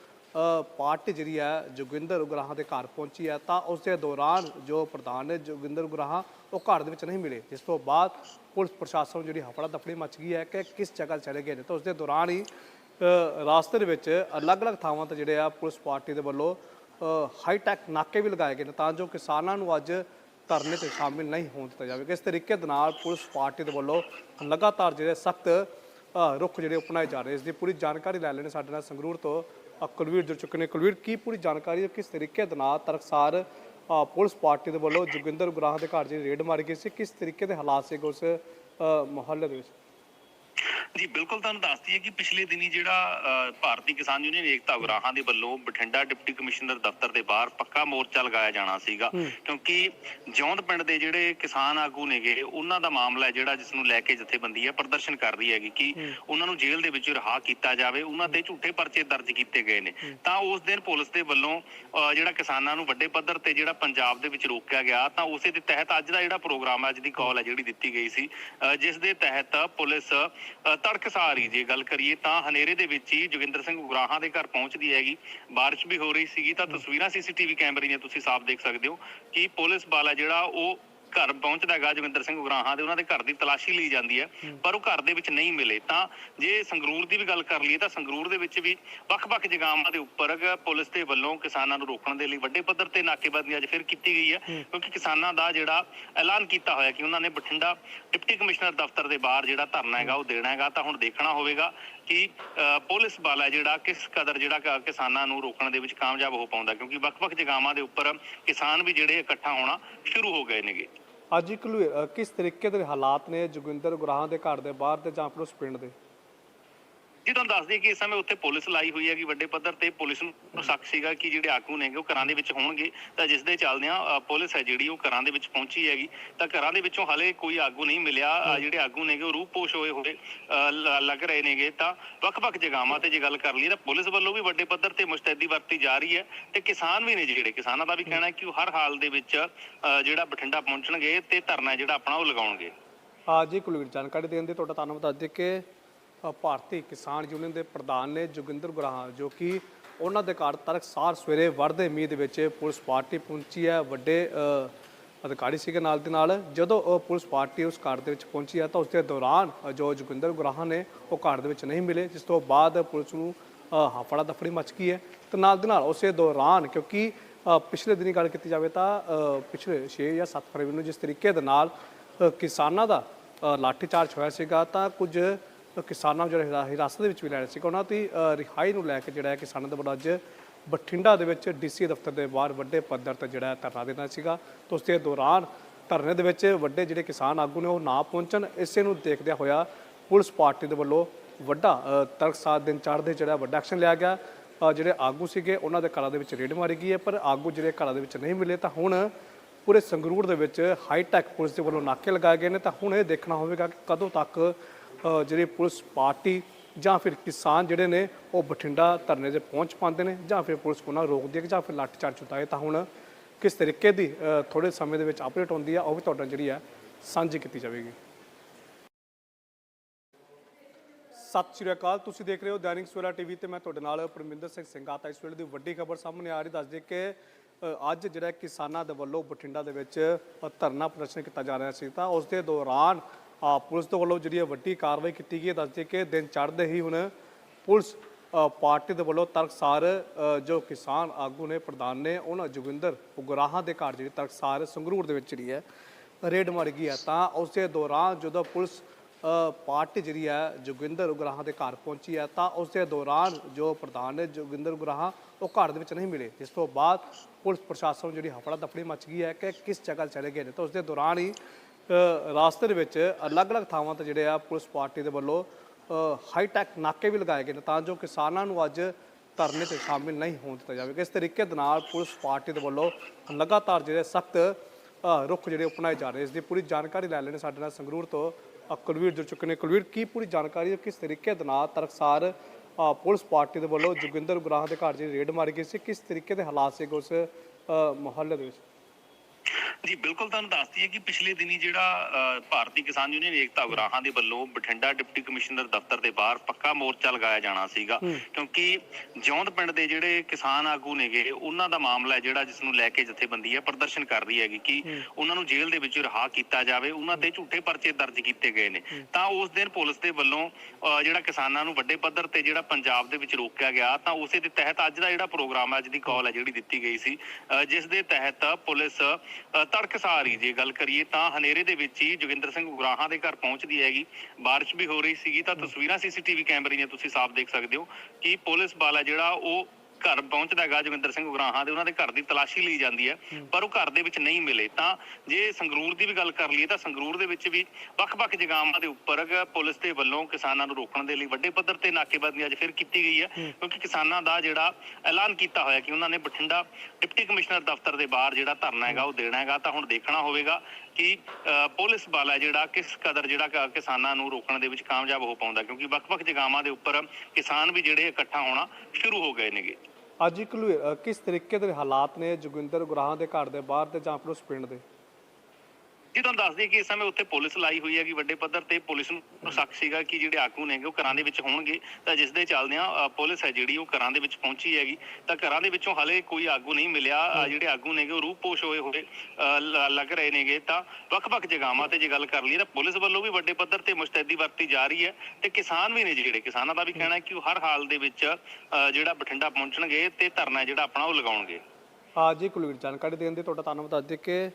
S1: ਪਾਰਟੀ ਜਿਹੜੀ ਹੈ ਜੋਗਿੰਦਰ ਉਗਰਾਹਾਂ ਦੇ ਘਰ ਪਹੁੰਚੀ ਹੈ ਤਾਂ ਉਸ ਦੇ ਦੌਰਾਨ ਜੋ ਪ੍ਰਧਾਨ ਨੇ ਜੋਗਿੰਦਰ ਉਗਰਾਹਾਂ ਉਹ ਘਰ ਦੇ ਵਿੱਚ ਨਹੀਂ ਮਿਲੇ। ਜਿਸ ਤੋਂ ਬਾਅਦ ਪੁਲਿਸ ਪ੍ਰਸ਼ਾਸਨ ਜਿਹੜੀ ਹਫੜਾ ਦਫੜੀ ਮਚ ਗਈ ਹੈ ਕਿ ਕਿਸ ਜਗ੍ਹਾ ਚਲੇ ਗਏ ਨੇ। ਤਾਂ ਉਸ ਦੇ ਦੌਰਾਨ ਹੀ ਅ, ਰਾਸਤੇ ਦੇ ਵਿੱਚ ਅਲੱਗ-ਅਲੱਗ ਥਾਵਾਂ ਤੇ ਜਿਹੜੇ ਆ ਪੁਲਿਸ ਪਾਰਟੀ ਦੇ ਵੱਲੋਂ ਹਾਈ ਟੈਕ ਨਾਕੇ ਵੀ ਲਗਾਏ ਗਏ ਨੇ ਤਾਂ ਜੋ ਕਿਸਾਨਾਂ ਨੂੰ ਅੱਜ ਧਰਨੇ 'ਚ ਸ਼ਾਮਿਲ ਨਹੀਂ ਹੋਣ ਦਿੱਤਾ ਜਾਵੇ। ਇਸ ਤਰੀਕੇ ਦੇ ਨਾਲ ਪੁਲਿਸ ਪਾਰਟੀ ਦੇ ਵੱਲੋਂ ਲਗਾਤਾਰ ਜਿਹੜੇ ਸਖਤ ਰੁਖ ਜਿਹੜੇ ਅਪਣਾਏ ਜਾ ਰਹੇ ਇਸ ਦੀ ਪੂਰੀ ਜਾਣਕਾਰੀ ਲੈ ਲੈਣੇ ਸਾਡੇ ਨਾਲ ਸੰਗਰੂਰ ਤੋਂ ਕੁਲਵੀਰ ਜੁੜ ਚੁੱਕੇ ਨੇ। ਕੁਲਵੀਰ, ਕੀ ਪੂਰੀ ਜਾਣਕਾਰੀ ਕਿਸ ਤਰੀਕੇ ਦੇ ਨਾਲ ਤਰਕਸਾਰ ਪੁਲਿਸ ਪਾਰਟੀ ਦੇ ਵੱਲੋਂ ਜੋਗਿੰਦਰ ਗੁਰਾਹ ਦੇ ਘਰ ਜਿਹੜੀ ਰੇਡ ਮਾਰੀ ਗਈ ਸੀ? ਕਿਸ ਤਰੀਕੇ ਦੇ ਹਾਲਾਤ ਸੀ ਉਸ ਮੁਹੱਲੇ ਦੇ ਵਿੱਚ?
S2: ਜੀ ਬਿਲਕੁਲ ਤੁਹਾਨੂੰ ਦੱਸ ਦਈਏ ਕਿ ਪਿਛਲੇ ਦਿਨੀ ਜਿਹੜਾ ਭਾਰਤੀ ਕਿਸਾਨ ਯੂਨੀਅਨ ਏਕਤਾ ਉਗਰਾਹਾਂ ਦੇ ਵੱਲੋਂ ਬਠਿੰਡਾ ਡਿਪਟੀ ਕਮਿਸ਼ਨਰ ਦਫ਼ਤਰ ਦੇ ਬਾਹਰ ਪੱਕਾ ਮੋਰਚਾ ਲਗਾਇਆ ਜਾਣਾ ਸੀਗਾ। ਕਿਉਂਕਿ ਜੌਂਦ ਪਿੰਡ ਦੇ ਜਿਹੜੇ ਕਿਸਾਨ ਆਗੂ ਨੇਗੇ ਉਹਨਾਂ ਦਾ ਮਾਮਲਾ ਹੈ ਜਿਹੜਾ ਜਿਸ ਨੂੰ ਲੈ ਕੇ ਜਥੇਬੰਦੀ ਹੈ ਪ੍ਰਦਰਸ਼ਨ ਕਰ ਰਹੀ ਹੈਗੀ ਕਿ ਉਹਨਾਂ ਨੂੰ ਜੇਲ੍ਹ ਦੇ ਵਿੱਚ ਰਿਹਾ ਕੀਤਾ ਜਾਵੇ ਉਹਨਾਂ ਤੇ ਝੂਠੇ ਪਰਚੇ ਦਰਜ ਕੀਤੇ ਗਏ ਨੇ। ਤਾਂ ਉਸ ਦਿਨ ਪੁਲਿਸ ਦੇ ਵੱਲੋਂ ਜਿਹੜਾ ਕਿਸਾਨਾਂ ਨੂੰ ਵੱਡੇ ਪੱਧਰ ਤੇ ਜਿਹੜਾ ਪੰਜਾਬ ਦੇ ਵਿੱਚ ਰੋਕਿਆ ਗਿਆ ਤਾਂ ਉਸੇ ਦੇ ਤਹਿਤ ਅੱਜ ਦਾ ਜਿਹੜਾ ਪ੍ਰੋਗਰਾਮ ਹੈ ਅੱਜ ਦੀ ਕਾਲ ਹੈ ਜਿਹੜੀ ਦਿੱਤੀ ਗਈ ਸੀ ਜਿਸ ਦੇ ਤਹਿਤ ਪੁਲਿਸ ਤੜਕਸਾਰ ਹੀ ਜੇ ਗੱਲ ਕਰੀਏ ਤਾਂ ਹਨੇਰੇ ਦੇ ਵਿੱਚ ਹੀ ਜੋਗਿੰਦਰ ਸਿੰਘ ਉਗਰਾਹਾਂ ਦੇ ਘਰ ਪਹੁੰਚਦੀ ਹੈਗੀ। ਬਾਰਿਸ਼ ਵੀ ਹੋ ਰਹੀ ਸੀਗੀ ਤਾਂ ਤਸਵੀਰਾਂ ਸੀਸੀਟੀਵੀ ਕੈਮਰੇ ਦੀਆਂ ਤੁਸੀਂ ਸਾਫ਼ ਦੇਖ ਸਕਦੇ ਹੋ ਕਿ ਪੁਲਿਸ ਵਾਲਾ ਜਿਹੜਾ ਉਹ ਘਰ ਪਹੁੰਚਦਾ ਹੈਗਾ ਜੋਗਿੰਦਰ ਸਿੰਘ ਉਗਰਾਹਾਂ ਦੇ ਉਹਨਾਂ ਦੇ ਘਰ ਦੀ ਤਲਾਸ਼ੀ ਲਈ ਜਾਂਦੀ ਹੈ ਪਰ ਉਹ ਘਰ ਦੇ ਵਿੱਚ ਨਹੀਂ ਮਿਲੇ। ਤਾਂ ਜੇ ਸੰਗਰੂਰ ਦੀ ਵੀ ਗੱਲ ਕਰ ਲਈਏ ਤਾਂ ਸੰਗਰੂਰ ਦੇ ਵਿੱਚ ਵੀ ਵੱਖ-ਵੱਖ ਜਗ੍ਹਾਵਾਂ ਦੇ ਉੱਪਰ ਪੁਲਿਸ ਦੇ ਵੱਲੋਂ ਕਿਸਾਨਾਂ ਨੂੰ ਰੋਕਣ ਦੇ ਲਈ ਵੱਡੇ ਪੱਧਰ ਤੇ ਨਾਕੇਬੰਦੀ ਅੱਜ ਫਿਰ ਕੀਤੀ ਗਈ ਹੈ ਕਿਉਂਕਿ ਕਿਸਾਨਾਂ ਦਾ ਜਿਹੜਾ ਐਲਾਨ ਕੀਤਾ ਹੋਇਆ ਕਿ ਉਹਨਾਂ ਨੇ ਬਠਿੰਡਾ ਡਿਪਟੀ ਕਮਿਸ਼ਨਰ ਦਫ਼ਤਰ ਦੇ ਬਾਹਰ ਜਿਹੜਾ ਧਰਨਾ ਹੈਗਾ ਉਹ ਦੇਣਾ ਹੈਗਾ ਤਾਂ ਹੁਣ ਦੇਖਣਾ ਹੋਵੇਗਾ ਕਿ ਪੁਲਿਸ ਵਾਲਾ ਜਿਹੜਾ ਕਿਸ ਕਦਰ ਜਿਹੜਾ ਕਿਸਾਨਾਂ ਨੂੰ ਰੋਕਣ ਦੇ ਵਿੱਚ ਕਾਮਯਾਬ ਹੋ ਪਾਉਂਦਾ ਕਿਉਂਕਿ ਵੱਖ-ਵੱਖ ਜਗ੍ਹਾਵਾਂ ਦੇ ਉੱਪਰ ਕਿਸਾਨ ਵੀ ਜਿਹੜੇ ਇਕੱਠਾ ਹੋਣਾ ਸ਼ੁਰੂ ਹੋ ਗਏ ਨੇਗੇ।
S1: ਅੱਜ ਹੀ ਕੁਲਵੀਰ ਕਿਸ ਤਰੀਕੇ ਦੇ ਹਾਲਾਤ ਨੇ ਜੋਗਿੰਦਰ ਗੁਰਾਹਾਂ ਦੇ ਘਰ ਦੇ ਬਾਹਰ ਤੇ ਜਾਂ ਫਿਰ ਉਸ ਪਿੰਡ ਦੇ?
S2: ਜੀ ਤੁਹਾਨੂੰ ਦੱਸਦੀ ਕਿ ਇਸ ਸਮੇਂ ਉੱਥੇ ਪੁਲਿਸ ਲਾਈ ਹੋਈ ਹੈਗੀ ਵੱਡੇ ਪੱਧਰ ਤੇ। ਪੁਲਿਸ ਨੂੰ ਸ਼ੱਕ ਸੀਗਾ ਕਿ ਜਿਹੜੇ ਆਗੂ ਨੇਗੇ ਉਹ ਘਰਾਂ ਦੇ ਵਿੱਚ ਹੋਣਗੇ। ਤਾਂ ਜਿਸ ਦੇ ਚੱਲਦਿਆਂ ਪੁਲਿਸ ਹੈ ਜਿਹੜੀ ਉਹ ਘਰਾਂ ਦੇ ਵਿੱਚ ਪਹੁੰਚੀ ਹੈਗੀ। ਤਾਂ ਘਰਾਂ ਦੇ ਵਿੱਚੋਂ ਹਲੇ ਕੋਈ ਆਗੂ ਨਹੀਂ ਮਿਲਿਆ। ਜਿਹੜੇ ਆਗੂ ਨੇਗੇ ਉਹ ਰੂਪੋਸ਼ ਹੋਏ ਹੋਏ ਲੱਗ ਰਹੇ ਨੇਗੇ। ਤਾਂ ਵੱਖ-ਵੱਖ ਜਗ੍ਹਾਵਾਂ ਤੇ ਜੇ ਗੱਲ ਕਰ ਲਈਏ ਤਾਂ ਪੁਲਿਸ ਵੱਲੋਂ ਵੀ ਵੱਡੇ ਪੱਧਰ ਤੇ ਮੁਸਤੈਦੀ ਵਰਤੀ ਜਾ ਰਹੀ ਹੈ। ਤੇ ਕਿਸਾਨ ਵੀ ਨੇ ਜਿਹੜੇ, ਕਿਸਾਨਾਂ ਦਾ ਵੀ ਕਹਿਣਾ ਹੈ ਕਿ ਉਹ ਹਰ ਹਾਲ ਦੇ ਵਿੱਚ ਜਿਹੜਾ ਬਠਿੰਡਾ ਪਹੁੰਚਣਗੇ ਤੇ ਧਰਨਾ ਜਿਹੜਾ ਆਪਣਾ ਉਹ ਲਗਾਉਣਗੇ।
S1: ਅੱਜ ਹੀ ਕੁਲਵੀਰ, ਜਾਣਕਾਰੀ ਦੇਣ ਦੇ ਤੁਹਾਡਾ ਧੰਨਵਾਦ। ਦੱਸ ਕਿ ਭਾਰਤੀ ਕਿਸਾਨ ਯੂਨੀਅਨ ਦੇ ਪ੍ਰਧਾਨ ਨੇ ਜੋਗਿੰਦਰ ਗੁਰਾਹਾਂ, ਜੋ ਕਿ ਉਹਨਾਂ ਦੇ ਘਰ ਤੜਕਸਾਰ ਸਵੇਰੇ ਵਰਦੇ ਮੀਂਹ ਦੇ ਵਿੱਚ ਪੁਲਿਸ ਪਾਰਟੀ ਪਹੁੰਚੀ ਹੈ। ਵੱਡੇ ਅਧਿਕਾਰੀ ਸੀਗੇ ਨਾਲ ਦੇ ਨਾਲ। ਜਦੋਂ ਉਹ ਪੁਲਿਸ ਪਾਰਟੀ ਉਸ ਘਰ ਦੇ ਵਿੱਚ ਪਹੁੰਚੀ ਹੈ ਤਾਂ ਉਸ ਦੇ ਦੌਰਾਨ ਜੋ ਜੋਗਿੰਦਰ ਗੁਰਾਹਾਂ ਨੇ ਉਹ ਘਰ ਦੇ ਵਿੱਚ ਨਹੀਂ ਮਿਲੇ, ਜਿਸ ਤੋਂ ਬਾਅਦ ਪੁਲਿਸ ਨੂੰ ਹਾਫੜਾ ਦਫੜੀ ਮਚ ਗਈ ਹੈ। ਤੇ ਨਾਲ ਦੇ ਨਾਲ ਉਸੇ ਦੌਰਾਨ, ਕਿਉਂਕਿ ਪਿਛਲੇ ਦਿਨੀ ਗੱਲ ਕੀਤੀ ਜਾਵੇ ਤਾਂ ਪਿਛਲੇ 6 ਜਾਂ 7 ਫਰਵਰੀ ਨੂੰ ਜਿਸ ਤਰੀਕੇ ਦੇ ਨਾਲ ਕਿਸਾਨਾਂ ਦਾ ਲਾਠੀਚਾਰਜ ਹੋਇਆ ਸੀਗਾ ਤਾਂ ਕੁਝ ਕਿਸਾਨਾਂ ਨੂੰ ਜਿਹੜੇ ਹਿਰਾ- ਹਿਰਾਸਤ ਦੇ ਵਿੱਚ ਵੀ ਲੈ ਰਹੇ ਉਹਨਾਂ ਦੀ ਰਿਹਾਈ ਨੂੰ ਲੈ ਕੇ ਜਿਹੜਾ ਹੈ ਕਿਸਾਨਾਂ ਦਾ ਬੜਾ ਅੱਜ ਬਠਿੰਡਾ ਦੇ ਵਿੱਚ ਡੀਸੀ ਦਫ਼ਤਰ ਦੇ ਬਾਹਰ ਵੱਡੇ ਪੱਧਰ ਤੇ ਜਿਹੜਾ ਧਰਨਾ ਦੇਣਾ ਸੀਗਾ। ਤੇ ਉਸ ਦੇ ਦੌਰਾਨ ਧਰਨੇ ਦੇ ਵਿੱਚ ਵੱਡੇ ਜਿਹੜੇ ਕਿਸਾਨ ਆਗੂ ਨੇ, ਉਹ ਨਾ ਪਹੁੰਚਣ, ਇਸੇ ਨੂੰ ਦੇਖਦਿਆਂ ਹੋਇਆ ਪੁਲਿਸ ਪਾਰਟੀ ਦੇ ਵੱਲੋਂ ਵੱਡਾ ਤਰਕ ਤੜਕਸਾਰ ਦਿਨ ਚੜ੍ਹਦੇ ਜਿਹੜਾ ਵੱਡਾ ਐਕਸ਼ਨ ਲਿਆ ਗਿਆ। ਜਿਹੜੇ ਆਗੂ ਸੀਗੇ, ਉਹਨਾਂ ਦੇ ਘਰਾਂ ਦੇ ਵਿੱਚ ਰੇਡ ਮਾਰੀ ਗਈ ਹੈ, ਪਰ ਆਗੂ ਜਿਹੜੇ ਘਰਾਂ ਦੇ ਵਿੱਚ ਨਹੀਂ ਮਿਲੇ ਤਾਂ ਹੁਣ ਪੂਰੇ ਸੰਗਰੂਰ ਦੇ ਵਿੱਚ ਹਾਈ ਟੈਕ ਪੁਲਿਸ ਦੇ ਵੱਲੋਂ ਨਾਕੇ ਲਗਾਏ ਗਏ ਨੇ। ਤਾਂ ਹੁਣ ਇਹ ਦੇਖਣਾ ਹੋਵੇਗਾ ਕਿ ਕਦੋਂ ਤੱਕ ਜਿਹੜੀ ਪੁਲਿਸ ਪਾਰਟੀ ਜਾਂ ਫਿਰ ਕਿਸਾਨ ਜਿਹੜੇ ਨੇ ਉਹ ਬਠਿੰਡਾ ਧਰਨੇ 'ਤੇ ਪਹੁੰਚ ਪਾਉਂਦੇ ਨੇ ਜਾਂ ਫਿਰ ਪੁਲਿਸ ਉਹਨਾਂ ਨੂੰ ਰੋਕਦੀ ਹੈ ਜਾਂ ਫਿਰ ਲਾਠੀਚਾਰਜ ਹੁੰਦਾ ਹੈ ਤਾਂ ਹੁਣ ਕਿਸ ਤਰੀਕੇ ਦੀ ਅ, ਥੋੜੇ ਸਮੇਂ ਦੇ ਵਿੱਚ ਅਪਡੇਟ ਹੁੰਦੀ ਆ ਉਹ ਵੀ ਤੁਹਾਡਾ ਜਿਹੜੀ ਹੈ ਸਾਂਝੀ ਕੀਤੀ ਜਾਵੇਗੀ। ਸਤਿ ਸ਼੍ਰੀ ਅਕਾਲ ਤੁਸੀਂ ਦੇਖ ਰਹੇ ਹੋ ਦੈਨਿਕ ਸਵੇਰਾ ਟੀਵੀ ਤੇ ਮੈਂ ਤੁਹਾਡੇ ਨਾਲ ਪਰਮਿੰਦਰ ਸਿੰਘ ਸਿੰਘਾਤਾ ਇਸ ਵੇਲੇ ਦੀ ਵੱਡੀ ਖਬਰ ਸਾਹਮਣੇ ਆ ਰਹੀ ਦੱਸ ਦੇ ਕਿ ਅੱਜ ਜਿਹੜਾ ਕਿਸਾਨਾਂ ਦੇ ਵੱਲੋਂ ਬਠਿੰਡਾ ਦੇ ਵਿੱਚ ਧਰਨਾ ਪ੍ਰਦਰਸ਼ਨ ਕੀਤਾ ਜਾ ਰਿਹਾ ਸੀ ਤਾਂ ਉਸ ਦੇ ਦੌਰਾਨ ਪੁਲਿਸ ਦੇ ਵੱਲੋਂ ਜਿਹੜੀ ਇਹ ਵੱਡੀ ਕਾਰਵਾਈ ਕੀਤੀ ਗਈ ਹੈ, ਦੱਸਦੇ ਕਿ ਦਿਨ ਚੜ੍ਹਦੇ ਹੀ ਹੁਣ ਪੁਲਿਸ ਪਾਰਟੀ ਦੇ ਵੱਲੋਂ ਤਰਕਸਾਰ ਜੋ ਕਿਸਾਨ ਆਗੂ ਨੇ, ਪ੍ਰਧਾਨ ਨੇ, ਉਹਨਾਂ ਜੋਗਿੰਦਰ ਉਗਰਾਹਾਂ ਦੇ ਘਰ ਜਿਹੜੀ ਤਰਕਸਾਰ ਸੰਗਰੂਰ ਦੇ ਵਿੱਚ ਜਿਹੜੀ ਹੈ, ਰੇਡ ਮਾਰੀ ਗਈ ਹੈ। ਤਾਂ ਉਸੇ ਦੌਰਾਨ ਜਦੋਂ ਪੁਲਿਸ ਪਾਰਟੀ ਜਿਹੜੀ ਹੈ, ਜੋਗਿੰਦਰ ਉਗਰਾਹਾਂ ਦੇ ਘਰ ਪਹੁੰਚੀ ਹੈ, ਤਾਂ ਉਸ ਦੌਰਾਨ ਜੋ ਪ੍ਰਧਾਨ ਨੇ, ਜੋਗਿੰਦਰ ਉਗਰਾਹਾਂ, ਉਹ ਘਰ ਦੇ ਵਿੱਚ ਨਹੀਂ ਮਿਲੇ। ਜਿਸ ਤੋਂ ਬਾਅਦ ਪੁਲਿਸ ਪ੍ਰਸ਼ਾਸਨ ਜਿਹੜੀ ਹਫੜਾ ਦਫੜੀ ਮਚ ਗਈ ਹੈ ਕਿ ਕਿਸ ਜਗ੍ਹਾ ਚਲੇ ਗਏ ਨੇ। ਤਾਂ ਉਸ ਦੇ ਦੌਰਾਨ ਹੀ ਰਾਸਤੇ ਦੇ ਵਿੱਚ ਅਲੱਗ-ਅਲੱਗ ਥਾਵਾਂ ਤੇ ਜਿਹੜੇ ਆ ਪੁਲਿਸ ਪਾਰਟੀ ਦੇ ਵੱਲੋਂ ਹਾਈ ਟੈਕ ਨਾਕੇ ਵੀ ਲਗਾਏ ਗਏ ਨੇ ਤਾਂ ਜੋ ਕਿਸਾਨਾਂ ਨੂੰ ਅੱਜ ਧਰਨੇ 'ਚ ਸ਼ਾਮਿਲ ਨਹੀਂ ਹੋਣ ਦਿੱਤਾ ਜਾਵੇ। ਇਸ ਤਰੀਕੇ ਦੇ ਨਾਲ ਪੁਲਿਸ ਪਾਰਟੀ ਦੇ ਵੱਲੋਂ ਲਗਾਤਾਰ ਜਿਹੜੇ ਸਖਤ ਰੁੱਖ ਰੁਖ ਜਿਹੜੇ ਅਪਣਾਏ ਜਾ ਰਹੇ ਇਸ ਦੀ ਪੂਰੀ ਜਾਣਕਾਰੀ ਲੈ ਲੈਣੇ ਸਾਡੇ ਨਾਲ ਸੰਗਰੂਰ ਤੋਂ ਕੁਲਵੀਰ ਜੁੜ ਚੁੱਕੇ ਨੇ। ਕੁਲਵੀਰ, ਕੀ ਪੂਰੀ ਜਾਣਕਾਰੀ ਕਿਸ ਤਰੀਕੇ ਦੇ ਨਾਲ ਤਰਕਸਾਰ ਪੁਲਿਸ ਪਾਰਟੀ ਦੇ ਵੱਲੋਂ ਜੋਗਿੰਦਰ ਗੁਰਾਹ ਦੇ ਘਰ ਜਿਹੜੀ ਰੇਡ ਮਾਰੀ ਗਈ ਸੀ, ਕਿਸ ਤਰੀਕੇ ਦੇ ਹਾਲਾਤ ਸੀ ਉਸ ਮੁਹੱਲੇ ਦੇ ਵਿੱਚ?
S2: ਜੀ ਬਿਲਕੁਲ ਤੁਹਾਨੂੰ ਦੱਸ ਦਈਏ ਕਿ ਪਿਛਲੇ ਦਿਨੀ ਜਿਹੜਾ ਭਾਰਤੀ ਕਿਸਾਨ ਯੂਨੀਅਨ ਏਕਤਾ ਉਗਰਾਹਾਂ ਦੇ ਵੱਲੋਂ ਬਠਿੰਡਾ ਡਿਪਟੀ ਕਮਿਸ਼ਨਰ ਦਫ਼ਤਰ ਦੇ ਬਾਹਰ ਪੱਕਾ ਮੋਰਚਾ ਲਗਾਇਆ ਜਾਣਾ ਸੀਗਾ। ਕਿਉਂਕਿ ਜੌਂਦ ਪਿੰਡ ਦੇ ਜਿਹੜੇ ਕਿਸਾਨ ਆਗੂ ਨੇਗੇ ਉਹਨਾਂ ਦਾ ਮਾਮਲਾ ਹੈ ਜਿਹੜਾ ਜਿਸ ਨੂੰ ਲੈ ਕੇ ਜਥੇਬੰਦੀ ਹੈ ਪ੍ਰਦਰਸ਼ਨ ਕਰ ਰਹੀ ਹੈਗੀ ਕਿ ਉਹਨਾਂ ਨੂੰ ਜੇਲ੍ਹ ਦੇ ਵਿੱਚ ਰਿਹਾ ਕੀਤਾ ਜਾਵੇ ਉਹਨਾਂ ਤੇ ਝੂਠੇ ਪਰਚੇ ਦਰਜ ਕੀਤੇ ਗਏ ਨੇ। ਤਾਂ ਉਸ ਦਿਨ ਪੁਲਿਸ ਦੇ ਵੱਲੋਂ ਜਿਹੜਾ ਕਿਸਾਨਾਂ ਨੂੰ ਵੱਡੇ ਪੱਧਰ ਤੇ ਜਿਹੜਾ ਪੰਜਾਬ ਦੇ ਵਿੱਚ ਰੋਕਿਆ ਗਿਆ ਤਾਂ ਉਸੇ ਦੇ ਤਹਿਤ ਅੱਜ ਦਾ ਜਿਹੜਾ ਪ੍ਰੋਗਰਾਮ ਹੈ ਅੱਜ ਦੀ ਕਾਲ ਹੈ ਜਿਹੜੀ ਦਿੱਤੀ ਗਈ ਸੀ ਜਿਸ ਦੇ ਤਹਿਤ ਪੁਲਿਸ ਤੜਕਸਾਰ ਹੀ ਜੇ ਗੱਲ ਕਰੀਏ ਤਾਂ ਹਨੇਰੇ ਦੇ ਵਿੱਚ ਹੀ ਜੋਗਿੰਦਰ ਸਿੰਘ ਉਗਰਾਹਾਂ ਦੇ ਘਰ ਪਹੁੰਚਦੀ ਹੈਗੀ। ਬਾਰਿਸ਼ ਵੀ ਹੋ ਰਹੀ ਸੀਗੀ ਤਾਂ ਤਸਵੀਰਾਂ ਸੀਸੀਟੀਵੀ ਕੈਮਰੇ ਦੀਆਂ ਤੁਸੀਂ ਸਾਫ਼ ਦੇਖ ਸਕਦੇ ਹੋ ਕਿ ਪੁਲਿਸ ਵਾਲਾ ਜਿਹੜਾ ਉਹ ਘਰ ਪਹੁੰਚਦਾ ਹੈਗਾ ਜੋਗਿੰਦਰ ਸਿੰਘ ਉਗਰਾਹਾਂ ਦੇ ਉਹਨਾਂ ਦੇ ਘਰ ਦੀ ਤਲਾਸ਼ੀ ਲਈ ਜਾਂਦੀ ਹੈ ਪਰ ਉਹ ਘਰ ਦੇ ਵਿੱਚ ਨਹੀਂ ਮਿਲੇ। ਤਾਂ ਜੇ ਸੰਗਰੂਰ ਦੀ ਵੀ ਗੱਲ ਕਰ ਲਈਏ ਤਾਂ ਸੰਗਰੂਰ ਦੇ ਵਿੱਚ ਵੀ ਵੱਖ-ਵੱਖ ਜਗ੍ਹਾਵਾਂ ਦੇ ਉੱਪਰ ਪੁਲਿਸ ਦੇ ਵੱਲੋਂ ਕਿਸਾਨਾਂ ਨੂੰ ਰੋਕਣ ਦੇ ਲਈ ਵੱਡੇ ਪੱਧਰ ਤੇ ਨਾਕੇਬੰਦੀ ਅੱਜ ਫਿਰ ਕੀਤੀ ਗਈ ਹੈ ਕਿਉਂਕਿ ਕਿਸਾਨਾਂ ਦਾ ਜਿਹੜਾ ਐਲਾਨ ਕੀਤਾ ਹੋਇਆ ਕਿ ਉਹਨਾਂ ਨੇ ਬਠਿੰਡਾ ਡਿਪਟੀ ਕਮਿਸ਼ਨਰ ਦਫ਼ਤਰ ਦੇ ਬਾਹਰ ਜਿਹੜਾ ਧਰਨਾ ਹੈਗਾ ਉਹ ਦੇਣਾ ਹੈਗਾ ਤਾਂ ਹੁਣ ਦੇਖਣਾ ਹੋਵੇਗਾ ਕਿ ਪੁਲਿਸ ਵਾਲਾ ਜਿਹੜਾ ਕਿਸ ਕਦਰ ਜਿਹੜਾ ਕਿਸਾਨਾਂ ਨੂੰ ਰੋਕਣ ਦੇ ਵਿੱਚ ਕਾਮਯਾਬ ਹੋ ਪਾਉਂਦਾ ਕਿਉਂਕਿ ਵੱਖ-ਵੱਖ ਜਗ੍ਹਾਵਾਂ ਦੇ ਉੱਪਰ ਕਿਸਾਨ ਵੀ ਜਿਹੜੇ ਇਕੱਠਾ ਹੋਣਾ ਸ਼ੁਰੂ ਹੋ ਗਏ ਨੇਗੇ।
S1: ਅੱਜ ਇੱਕ ਲੁ- ਅ, ਕਿਸ ਤਰੀਕੇ ਦੇ ਹਾਲਾਤ ਨੇ ਜੋਗਿੰਦਰ ਗੁਰਾਹਾਂ ਦੇ ਘਰ ਦੇ ਬਾਹਰ ਤੇ ਜਾਂ ਫਿਰ ਉਸ ਪਿੰਡ ਦੇ?
S2: ਜੀ ਤੁਹਾਨੂੰ ਦੱਸ ਦਈਏ ਕਿ ਇਸ ਸਮੇਂ ਉੱਥੇ ਪੁਲਿਸ ਲਾਈ ਹੋਈ ਹੈਗੀ ਵੱਡੇ ਪੱਧਰ ਤੇ। ਪੁਲਿਸ ਨੂੰ ਸ਼ੱਕ ਸੀਗਾ ਕਿ ਜਿਹੜੇ ਆਗੂ ਨੇਗੇ ਉਹ ਘਰਾਂ ਦੇ ਵਿੱਚ ਹੋਣਗੇ। ਤਾਂ ਜਿਸ ਦੇ ਚੱਲਦਿਆਂ ਪੁਲਿਸ ਹੈ ਜਿਹੜੀ ਉਹ ਘਰਾਂ ਦੇ ਵਿੱਚ ਪਹੁੰਚੀ ਹੈਗੀ। ਤਾਂ ਘਰਾਂ ਦੇ ਵਿੱਚੋਂ ਹਲੇ ਕੋਈ ਆਗੂ ਨਹੀਂ ਮਿਲਿਆ। ਜਿਹੜੇ ਆਗੂ ਨੇਗੇ ਉਹ ਰੂਪੋਸ਼ ਹੋਏ ਹੋਏ ਲੱਗ ਰਹੇ ਨੇਗੇ ਤਾਂ ਵੱਖ-ਵੱਖ ਜਗ੍ਹਾਵਾਂ ਤੇ ਜੇ ਗੱਲ ਕਰ ਲਈਏ ਤਾਂ ਪੁਲਿਸ ਵੱਲੋਂ ਵੀ ਵੱਡੇ ਪੱਧਰ ਤੇ ਮੁਸਤੈਦੀ ਵਰਤੀ ਜਾ ਰਹੀ ਹੈ। ਤੇ ਕਿਸਾਨ ਵੀ ਨੇ ਜਿਹੜੇ ਕਿਸਾਨਾਂ ਦਾ ਵੀ ਕਹਿਣਾ ਹੈ ਕਿ ਉਹ ਹਰ ਹਾਲ ਦੇ ਵਿੱਚ ਜਿਹੜਾ ਬਠਿੰਡਾ ਪਹੁੰਚਣਗੇ ਤੇ ਧਰਨਾ ਜਿਹੜਾ ਆਪਣਾ ਉਹ ਲਗਾਉਣਗੇ।
S1: ਹੀ ਕੁਲਵੀਰ ਜਾਣਕਾਰੀ ਦੇਣ ਦੇ ਤੁਹਾਡਾ ਧੰਨਵਾਦ। ਅੱਜ ਕਿ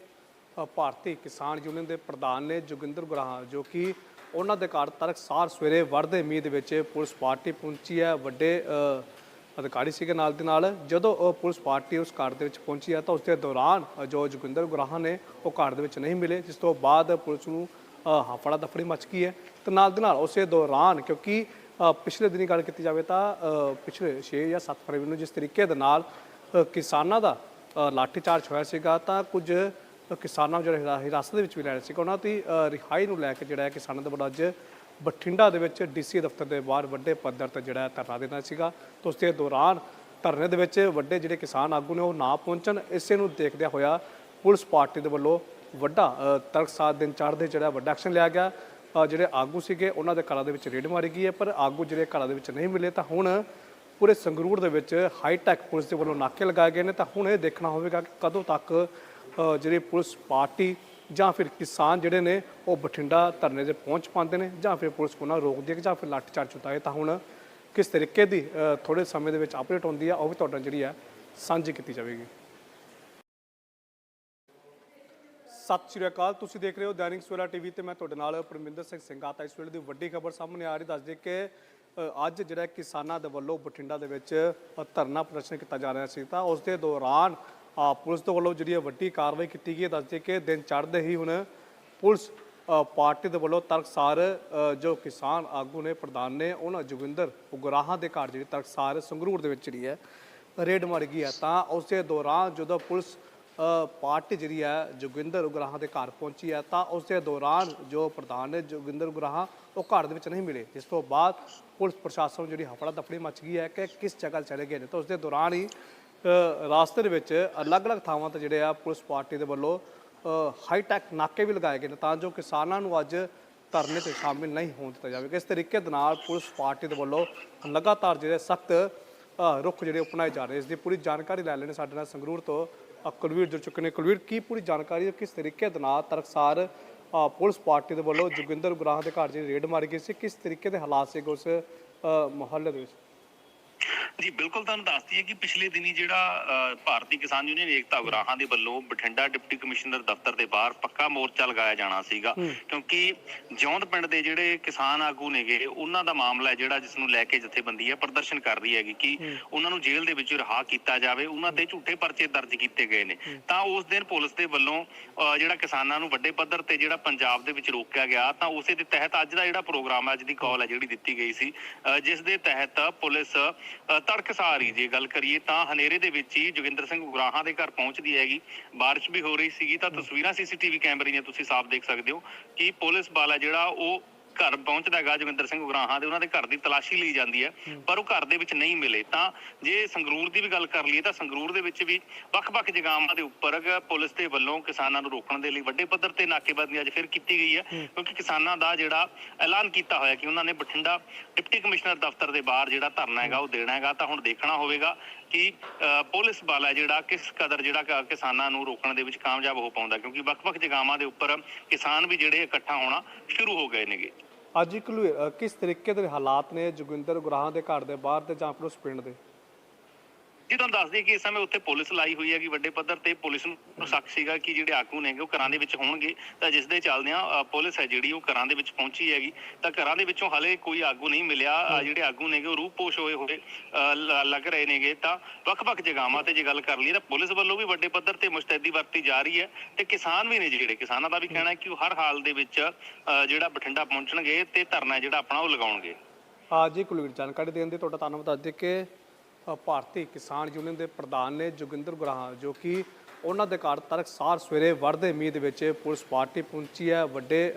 S1: ਭਾਰਤੀ ਕਿਸਾਨ ਯੂਨੀਅਨ ਦੇ ਪ੍ਰਧਾਨ ਨੇ ਜੋਗਿੰਦਰ ਗੁਰਾਹਾਂ ਜੋ ਕਿ ਉਹਨਾਂ ਦੇ ਘਰ ਤੜਕਸਾਰ ਸਵੇਰੇ ਵਰਦੇ ਮੀਂਹ ਦੇ ਵਿੱਚ ਪੁਲਿਸ ਪਾਰਟੀ ਪਹੁੰਚੀ ਹੈ। ਵੱਡੇ ਅਧਿਕਾਰੀ ਸੀਗੇ ਨਾਲ ਦੇ ਨਾਲ। ਜਦੋਂ ਉਹ ਪੁਲਿਸ ਪਾਰਟੀ ਉਸ ਘਰ ਦੇ ਵਿੱਚ ਪਹੁੰਚੀ ਹੈ ਤਾਂ ਉਸ ਦੇ ਦੌਰਾਨ ਜੋ ਜੋਗਿੰਦਰ ਗੁਰਾਹਾਂ ਨੇ ਉਹ ਘਰ ਦੇ ਵਿੱਚ ਨਹੀਂ ਮਿਲੇ, ਜਿਸ ਤੋਂ ਬਾਅਦ ਪੁਲਿਸ ਨੂੰ ਹਫੜਾ ਦਫੜੀ ਮਚ ਗਈ ਹੈ। ਤੇ ਨਾਲ ਦੇ ਨਾਲ ਉਸੇ ਦੌਰਾਨ, ਕਿਉਂਕਿ ਪਿਛਲੇ ਦਿਨੀ ਗੱਲ ਕੀਤੀ ਜਾਵੇ ਤਾਂ ਪਿਛਲੇ 6 ਜਾਂ 7 ਫਰਵਰੀ ਨੂੰ ਜਿਸ ਤਰੀਕੇ ਦੇ ਨਾਲ ਕਿਸਾਨਾਂ ਦਾ ਲਾਠੀਚਾਰਜ ਹੋਇਆ ਸੀਗਾ ਤਾਂ ਕੁਝ ਕਿਸਾਨਾਂ ਨੂੰ ਜਿਹੜੇ ਹਿਰਾ- ਹਿਰਾਸਤ ਦੇ ਵਿੱਚ ਵੀ ਲੈ ਰਹੇ ਸੀਗੇ, ਉਹਨਾਂ ਦੀ ਰਿਹਾਈ ਨੂੰ ਲੈ ਕੇ ਜਿਹੜਾ ਹੈ ਕਿਸਾਨਾਂ ਦਾ ਬੜਾ ਅੱਜ ਬਠਿੰਡਾ ਦੇ ਵਿੱਚ ਡੀਸੀ ਦਫ਼ਤਰ ਦੇ ਬਾਹਰ ਵੱਡੇ ਪੱਧਰ ਤੇ ਜਿਹੜਾ ਧਰਨਾ ਦੇਣਾ ਸੀਗਾ। ਤੇ ਉਸ ਦੇ ਦੌਰਾਨ ਧਰਨੇ ਦੇ ਵਿੱਚ ਵੱਡੇ ਜਿਹੜੇ ਕਿਸਾਨ ਆਗੂ ਨੇ ਉਹ ਨਾ ਪਹੁੰਚਣ, ਇਸੇ ਨੂੰ ਦੇਖਦਿਆਂ ਹੋਇਆ ਪੁਲਿਸ ਪਾਰਟੀ ਦੇ ਵੱਲੋਂ ਵੱਡਾ ਤਰਕ ਤੜਕਸਾਰ ਦਿਨ ਚੜ੍ਹਦੇ ਜਿਹੜਾ ਵੱਡਾ ਐਕਸ਼ਨ ਲਿਆ ਗਿਆ। ਜਿਹੜੇ ਆਗੂ ਸੀਗੇ, ਉਹਨਾਂ ਦੇ ਘਰਾਂ ਦੇ ਵਿੱਚ ਰੇਡ ਮਾਰੀ ਗਈ ਹੈ, ਪਰ ਆਗੂ ਜਿਹੜੇ ਘਰਾਂ ਦੇ ਵਿੱਚ ਨਹੀਂ ਮਿਲੇ, ਤਾਂ ਹੁਣ ਪੂਰੇ ਸੰਗਰੂਰ ਦੇ ਵਿੱਚ ਹਾਈ ਟੈਕ ਪੁਲਿਸ ਦੇ ਵੱਲੋਂ ਨਾਕੇ ਲਗਾਏ ਗਏ ਨੇ। ਤਾਂ ਹੁਣ ਇਹ ਦੇਖਣਾ ਹੋਵੇਗਾ ਕਿ ਕਦੋਂ ਤੱਕ ਜਿਹੜੀ ਪੁਲਿਸ ਪਾਰਟੀ ਜਾਂ ਫਿਰ ਕਿਸਾਨ ਜਿਹੜੇ ਨੇ ਉਹ ਬਠਿੰਡਾ ਧਰਨੇ 'ਤੇ ਪਹੁੰਚ ਪਾਉਂਦੇ ਨੇ ਜਾਂ ਫਿਰ ਪੁਲਿਸ ਉਹਨਾਂ ਨੂੰ ਰੋਕਦੀ ਹੈ ਜਾਂ ਫਿਰ ਲਾਠੀਚਾਰਜ ਹੁੰਦਾ ਹੈ। ਤਾਂ ਹੁਣ ਕਿਸ ਤਰੀਕੇ ਦੀ ਅ, ਥੋੜੇ ਸਮੇਂ ਦੇ ਵਿੱਚ ਅਪਡੇਟ ਹੁੰਦੀ ਹੈ ਉਹ ਵੀ ਤੁਹਾਡਾ ਜਿਹੜੀ ਹੈ ਸਾਂਝੀ ਕੀਤੀ ਜਾਵੇਗੀ। ਸਤਿ ਸ਼੍ਰੀ ਅਕਾਲ ਤੁਸੀਂ ਦੇਖ ਰਹੇ ਹੋ ਦੈਨਿਕ ਸਵੇਰਾ ਟੀਵੀ ਤੇ ਮੈਂ ਤੁਹਾਡੇ ਨਾਲ ਪਰਮਿੰਦਰ ਸਿੰਘ ਸਿੰਘਾਤਾ ਇਸ ਵੇਲੇ ਦੀ ਵੱਡੀ ਖਬਰ ਸਾਹਮਣੇ ਆ ਰਹੀ ਦੱਸ ਦੇ ਕਿ ਅੱਜ ਜਿਹੜਾ ਕਿਸਾਨਾਂ ਦੇ ਵੱਲੋਂ ਬਠਿੰਡਾ ਦੇ ਵਿੱਚ ਧਰਨਾ ਪ੍ਰਦਰਸ਼ਨ ਕੀਤਾ ਜਾ ਰਿਹਾ ਸੀ ਤਾਂ ਉਸ ਦੇ ਦੌਰਾਨ ਪੁਲਿਸ ਦੇ ਵੱਲੋਂ ਜਿਹੜੀ ਇਹ ਵੱਡੀ ਕਾਰਵਾਈ ਕੀਤੀ ਗਈ ਹੈ, ਦੱਸਦੇ ਕਿ ਦਿਨ ਚੜ੍ਹਦੇ ਹੀ ਹੁਣ ਪੁਲਿਸ ਪਾਰਟੀ ਦੇ ਵੱਲੋਂ ਤਰਕਸਾਰ ਜੋ ਕਿਸਾਨ ਆਗੂ ਨੇ, ਪ੍ਰਧਾਨ ਨੇ, ਉਹਨਾਂ ਜੋਗਿੰਦਰ ਉਗਰਾਹਾਂ ਦੇ ਘਰ ਜਿਹੜੀ ਤਰਕਸਾਰ ਸੰਗਰੂਰ ਦੇ ਵਿੱਚ ਜਿਹੜੀ ਹੈ, ਰੇਡ ਮਾਰੀ ਗਈ ਹੈ। ਤਾਂ ਉਸੇ ਦੌਰਾਨ ਜਦੋਂ ਪੁਲਿਸ ਪਾਰਟੀ ਜਿਹੜੀ ਹੈ, ਜੋਗਿੰਦਰ ਉਗਰਾਹਾਂ ਦੇ ਘਰ ਪਹੁੰਚੀ ਹੈ, ਤਾਂ ਉਸ ਦੌਰਾਨ ਜੋ ਪ੍ਰਧਾਨ ਨੇ, ਜੋਗਿੰਦਰ ਉਗਰਾਹਾਂ, ਉਹ ਘਰ ਦੇ ਵਿੱਚ ਨਹੀਂ ਮਿਲੇ। ਜਿਸ ਤੋਂ ਬਾਅਦ ਪੁਲਿਸ ਪ੍ਰਸ਼ਾਸਨ ਜਿਹੜੀ ਹਫੜਾ ਦਫੜੀ ਮਚ ਗਈ ਹੈ ਕਿ ਕਿਸ ਜਗ੍ਹਾ ਚਲੇ ਗਏ ਨੇ। ਤਾਂ ਉਸ ਦੇ ਦੌਰਾਨ ਹੀ ਰਾਸਤੇ ਦੇ ਵਿੱਚ ਅਲੱਗ-ਅਲੱਗ ਥਾਵਾਂ ਤੇ ਜਿਹੜੇ ਆ ਪੁਲਿਸ ਪਾਰਟੀ ਦੇ ਵੱਲੋਂ ਹਾਈ ਟੈਕ ਨਾਕੇ ਵੀ ਲਗਾਏ ਗਏ ਨੇ ਤਾਂ ਜੋ ਕਿਸਾਨਾਂ ਨੂੰ ਅੱਜ ਧਰਨੇ ਤੇ ਸ਼ਾਮਿਲ ਨਹੀਂ ਹੋਣ ਦਿੱਤਾ ਜਾਵੇ। ਇਸ ਤਰੀਕੇ ਦੇ ਨਾਲ ਪੁਲਿਸ ਪਾਰਟੀ ਦੇ ਵੱਲੋਂ ਲਗਾਤਾਰ ਜਿਹੜੇ ਸਖਤ ਰੁੱਖ ਰੁਖ ਜਿਹੜੇ ਅਪਣਾਏ ਜਾ ਰਹੇ ਇਸ ਦੀ ਪੂਰੀ ਜਾਣਕਾਰੀ ਲੈ ਲੈਣੇ ਸਾਡੇ ਨਾਲ ਸੰਗਰੂਰ ਤੋਂ ਕੁਲਵੀਰ ਜੁੜ ਚੁੱਕੇ ਨੇ। ਕੁਲਵੀਰ, ਕੀ ਪੂਰੀ ਜਾਣਕਾਰੀ ਕਿਸ ਤਰੀਕੇ ਦੇ ਨਾਲ ਤਰਕਸਾਰ ਪੁਲਿਸ ਪਾਰਟੀ ਦੇ ਵੱਲੋਂ ਜੋਗਿੰਦਰ ਗੁਰਾਹ ਦੇ ਘਰ ਜਿਹੜੀ ਰੇਡ ਮਾਰੀ ਗਈ ਸੀ? ਕਿਸ ਤਰੀਕੇ ਦੇ ਹਾਲਾਤ ਸੀ ਉਸ ਮੁਹੱਲੇ ਦੇ ਵਿੱਚ?
S2: ਜੀ ਬਿਲਕੁਲ ਤੁਹਾਨੂੰ ਦੱਸ ਦਈਏ ਕਿ ਪਿਛਲੇ ਦਿਨੀ ਜਿਹੜਾ ਭਾਰਤੀ ਕਿਸਾਨ ਯੂਨੀਅਨ ਏਕਤਾ ਉਗਰਾਹਾਂ ਦੇ ਵੱਲੋਂ ਬਠਿੰਡਾ ਡਿਪਟੀ ਕਮਿਸ਼ਨਰ ਦਫ਼ਤਰ ਦੇ ਬਾਹਰ ਪੱਕਾ ਮੋਰਚਾ ਲਗਾਇਆ ਜਾਣਾ ਸੀਗਾ। ਕਿਉਂਕਿ ਜੌਂਦ ਪਿੰਡ ਦੇ ਜਿਹੜੇ ਕਿਸਾਨ ਆਗੂ ਨੇਗੇ ਉਹਨਾਂ ਦਾ ਮਾਮਲਾ ਹੈ ਜਿਹੜਾ ਜਿਸ ਨੂੰ ਲੈ ਕੇ ਜਥੇਬੰਦੀ ਹੈ ਪ੍ਰਦਰਸ਼ਨ ਕਰ ਰਹੀ ਹੈਗੀ ਕਿ ਉਹਨਾਂ ਨੂੰ ਜੇਲ੍ਹ ਦੇ ਵਿੱਚ ਰਿਹਾ ਕੀਤਾ ਜਾਵੇ ਉਹਨਾਂ ਤੇ ਝੂਠੇ ਪਰਚੇ ਦਰਜ ਕੀਤੇ ਗਏ ਨੇ। ਤਾਂ ਉਸ ਦਿਨ ਪੁਲਿਸ ਦੇ ਵੱਲੋਂ ਜਿਹੜਾ ਕਿਸਾਨਾਂ ਨੂੰ ਵੱਡੇ ਪੱਧਰ ਤੇ ਜਿਹੜਾ ਪੰਜਾਬ ਦੇ ਵਿੱਚ ਰੋਕਿਆ ਗਿਆ ਤਾਂ ਉਸੇ ਦੇ ਤਹਿਤ ਅੱਜ ਦਾ ਜਿਹੜਾ ਪ੍ਰੋਗਰਾਮ ਹੈ ਅੱਜ ਦੀ ਕਾਲ ਹੈ ਜਿਹੜੀ ਦਿੱਤੀ ਗਈ ਸੀ ਜਿਸ ਦੇ ਤਹਿਤ ਪੁਲਿਸ ਤੜਕਸਾਰ ਹੀ ਜੇ ਗੱਲ ਕਰੀਏ ਤਾਂ ਹਨੇਰੇ ਦੇ ਵਿੱਚ ਹੀ ਜੋਗਿੰਦਰ ਸਿੰਘ ਉਗਰਾਹਾਂ ਦੇ ਘਰ ਪਹੁੰਚਦੀ ਹੈਗੀ। ਬਾਰਿਸ਼ ਵੀ ਹੋ ਰਹੀ ਸੀਗੀ ਤਾਂ ਤਸਵੀਰਾਂ ਸੀਸੀਟੀਵੀ ਕੈਮਰੇ ਦੀਆਂ ਤੁਸੀਂ ਸਾਫ਼ ਦੇਖ ਸਕਦੇ ਹੋ ਕਿ ਪੁਲਿਸ ਵਾਲਾ ਜਿਹੜਾ ਉਹ ਘਰ ਪਹੁੰਚਦਾ ਹੈਗਾ ਜੋਗਿੰਦਰ ਸਿੰਘ ਉਗਰਾਹਾਂ ਦੇ ਉਹਨਾਂ ਦੇ ਘਰ ਦੀ ਤਲਾਸ਼ੀ ਲਈ ਜਾਂਦੀ ਹੈ ਪਰ ਉਹ ਘਰ ਦੇ ਵਿੱਚ ਨਹੀਂ ਮਿਲੇ। ਤਾਂ ਜੇ ਸੰਗਰੂਰ ਦੀ ਵੀ ਗੱਲ ਕਰ ਲਈਏ ਤਾਂ ਸੰਗਰੂਰ ਦੇ ਵਿੱਚ ਵੀ ਵੱਖ-ਵੱਖ ਜਗ੍ਹਾਵਾਂ ਦੇ ਉੱਪਰ ਪੁਲਿਸ ਦੇ ਵੱਲੋਂ ਕਿਸਾਨਾਂ ਨੂੰ ਰੋਕਣ ਦੇ ਲਈ ਵੱਡੇ ਪੱਧਰ ਤੇ ਨਾਕੇਬੰਦੀ ਅੱਜ ਫਿਰ ਕੀਤੀ ਗਈ ਹੈ ਕਿਉਂਕਿ ਕਿਸਾਨਾਂ ਦਾ ਜਿਹੜਾ ਐਲਾਨ ਕੀਤਾ ਹੋਇਆ ਕਿ ਉਹਨਾਂ ਨੇ ਬਠਿੰਡਾ ਡਿਪਟੀ ਕਮਿਸ਼ਨਰ ਦਫ਼ਤਰ ਦੇ ਬਾਹਰ ਜਿਹੜਾ ਧਰਨਾ ਹੈਗਾ ਉਹ ਦੇਣਾ ਹੈਗਾ ਤਾਂ ਹੁਣ ਦੇਖਣਾ ਹੋਵੇਗਾ ਕਿ ਪੁਲਿਸ ਹੈ ਜਿਹੜਾ ਕਿਸ ਕਦਰ ਜਿਹੜਾ ਕਿਸਾਨਾਂ ਨੂੰ ਰੋਕਣ ਦੇ ਵਿੱਚ ਕਾਮਯਾਬ ਹੋ ਪਾਉਂਦਾ ਕਿਉਂਕਿ ਵੱਖ-ਵੱਖ ਜਗ੍ਹਾਵਾਂ ਦੇ ਉੱਪਰ ਕਿਸਾਨ ਵੀ ਜਿਹੜੇ ਇਕੱਠਾ ਹੋਣਾ ਸ਼ੁਰੂ ਹੋ ਗਏ ਨੇਗੇ।
S1: ਅੱਜ ਕੁਲਵੀਰ ਕਿਸ ਤਰੀਕੇ ਦੇ ਹਾਲਾਤ ਨੇ ਜੋਗਿੰਦਰ ਗੁਰਾਹਾਂ ਦੇ ਘਰ ਦੇ ਬਾਹਰ ਤੇ ਜਾਂ ਫਿਰ ਉਸ ਪਿੰਡ ਦੇ?
S2: ਜੀ ਤੁਹਾਨੂੰ ਦੱਸ ਦਈਏ ਕਿ ਇਸ ਸਮੇਂ ਉੱਥੇ ਪੁਲਿਸ ਲਾਈ ਹੋਈ ਹੈਗੀ ਵੱਡੇ ਪੱਧਰ ਤੇ। ਪੁਲਿਸ ਨੂੰ ਸ਼ੱਕ ਸੀਗਾ ਕਿ ਜਿਹੜੇ ਆਗੂ ਨੇਗੇ ਉਹ ਘਰਾਂ ਦੇ ਵਿੱਚ ਹੋਣਗੇ। ਤਾਂ ਜਿਸ ਦੇ ਚੱਲਦਿਆਂ ਪੁਲਿਸ ਹੈ ਜਿਹੜੀ ਉਹ ਘਰਾਂ ਦੇ ਵਿੱਚ ਪਹੁੰਚੀ ਹੈਗੀ। ਤਾਂ ਘਰਾਂ ਦੇ ਵਿੱਚੋਂ ਹਲੇ ਕੋਈ ਆਗੂ ਨਹੀਂ ਮਿਲਿਆ। ਜਿਹੜੇ ਆਗੂ ਨੇਗੇ ਉਹ ਰੂਪੋਸ਼ ਹੋਏ ਹੋਏ ਲੱਗ ਰਹੇ ਨੇਗੇ। ਤਾਂ ਵੱਖ-ਵੱਖ ਜਗ੍ਹਾਵਾਂ ਤੇ ਜੇ ਗੱਲ ਕਰ ਲਈਏ ਤਾਂ ਪੁਲਿਸ ਵੱਲੋਂ ਵੀ ਵੱਡੇ ਪੱਧਰ ਤੇ ਮੁਸਤੈਦੀ ਵਰਤੀ ਜਾ ਰਹੀ ਹੈ। ਤੇ ਕਿਸਾਨ ਵੀ ਨੇ ਜਿਹੜੇ ਕਿਸਾਨਾਂ ਦਾ ਵੀ ਕਹਿਣਾ ਹੈ ਕਿ ਉਹ ਹਰ ਹਾਲ ਦੇ ਵਿੱਚ ਜਿਹੜਾ ਬਠਿੰਡਾ ਪਹੁੰਚਣਗੇ ਤੇ ਧਰਨਾ ਜਿਹੜਾ ਆਪਣਾ ਉਹ ਲਗਾਉਣਗੇ।
S1: ਆ ਜੀ ਕੁਲਵੀਰ ਜਾਣਕਾਰੀ ਦੇਣ ਦੇ ਤੁਹਾਡਾ ਧੰਨਵਾਦ। ਅੱਜ ਕਿ ਭਾਰਤੀ ਕਿਸਾਨ ਯੂਨੀਅਨ ਦੇ ਪ੍ਰਧਾਨ ਨੇ ਜੋਗਿੰਦਰ ਗੁਰਾਹਾਂ, ਜੋ ਕਿ ਉਹਨਾਂ ਦੇ ਘਰ ਤੜਕਸਾਰ ਸਵੇਰੇ ਵਰਦੇ ਮੀਂਹ ਦੇ ਵਿੱਚ ਪੁਲਿਸ ਪਾਰਟੀ ਪਹੁੰਚੀ ਹੈ। ਵੱਡੇ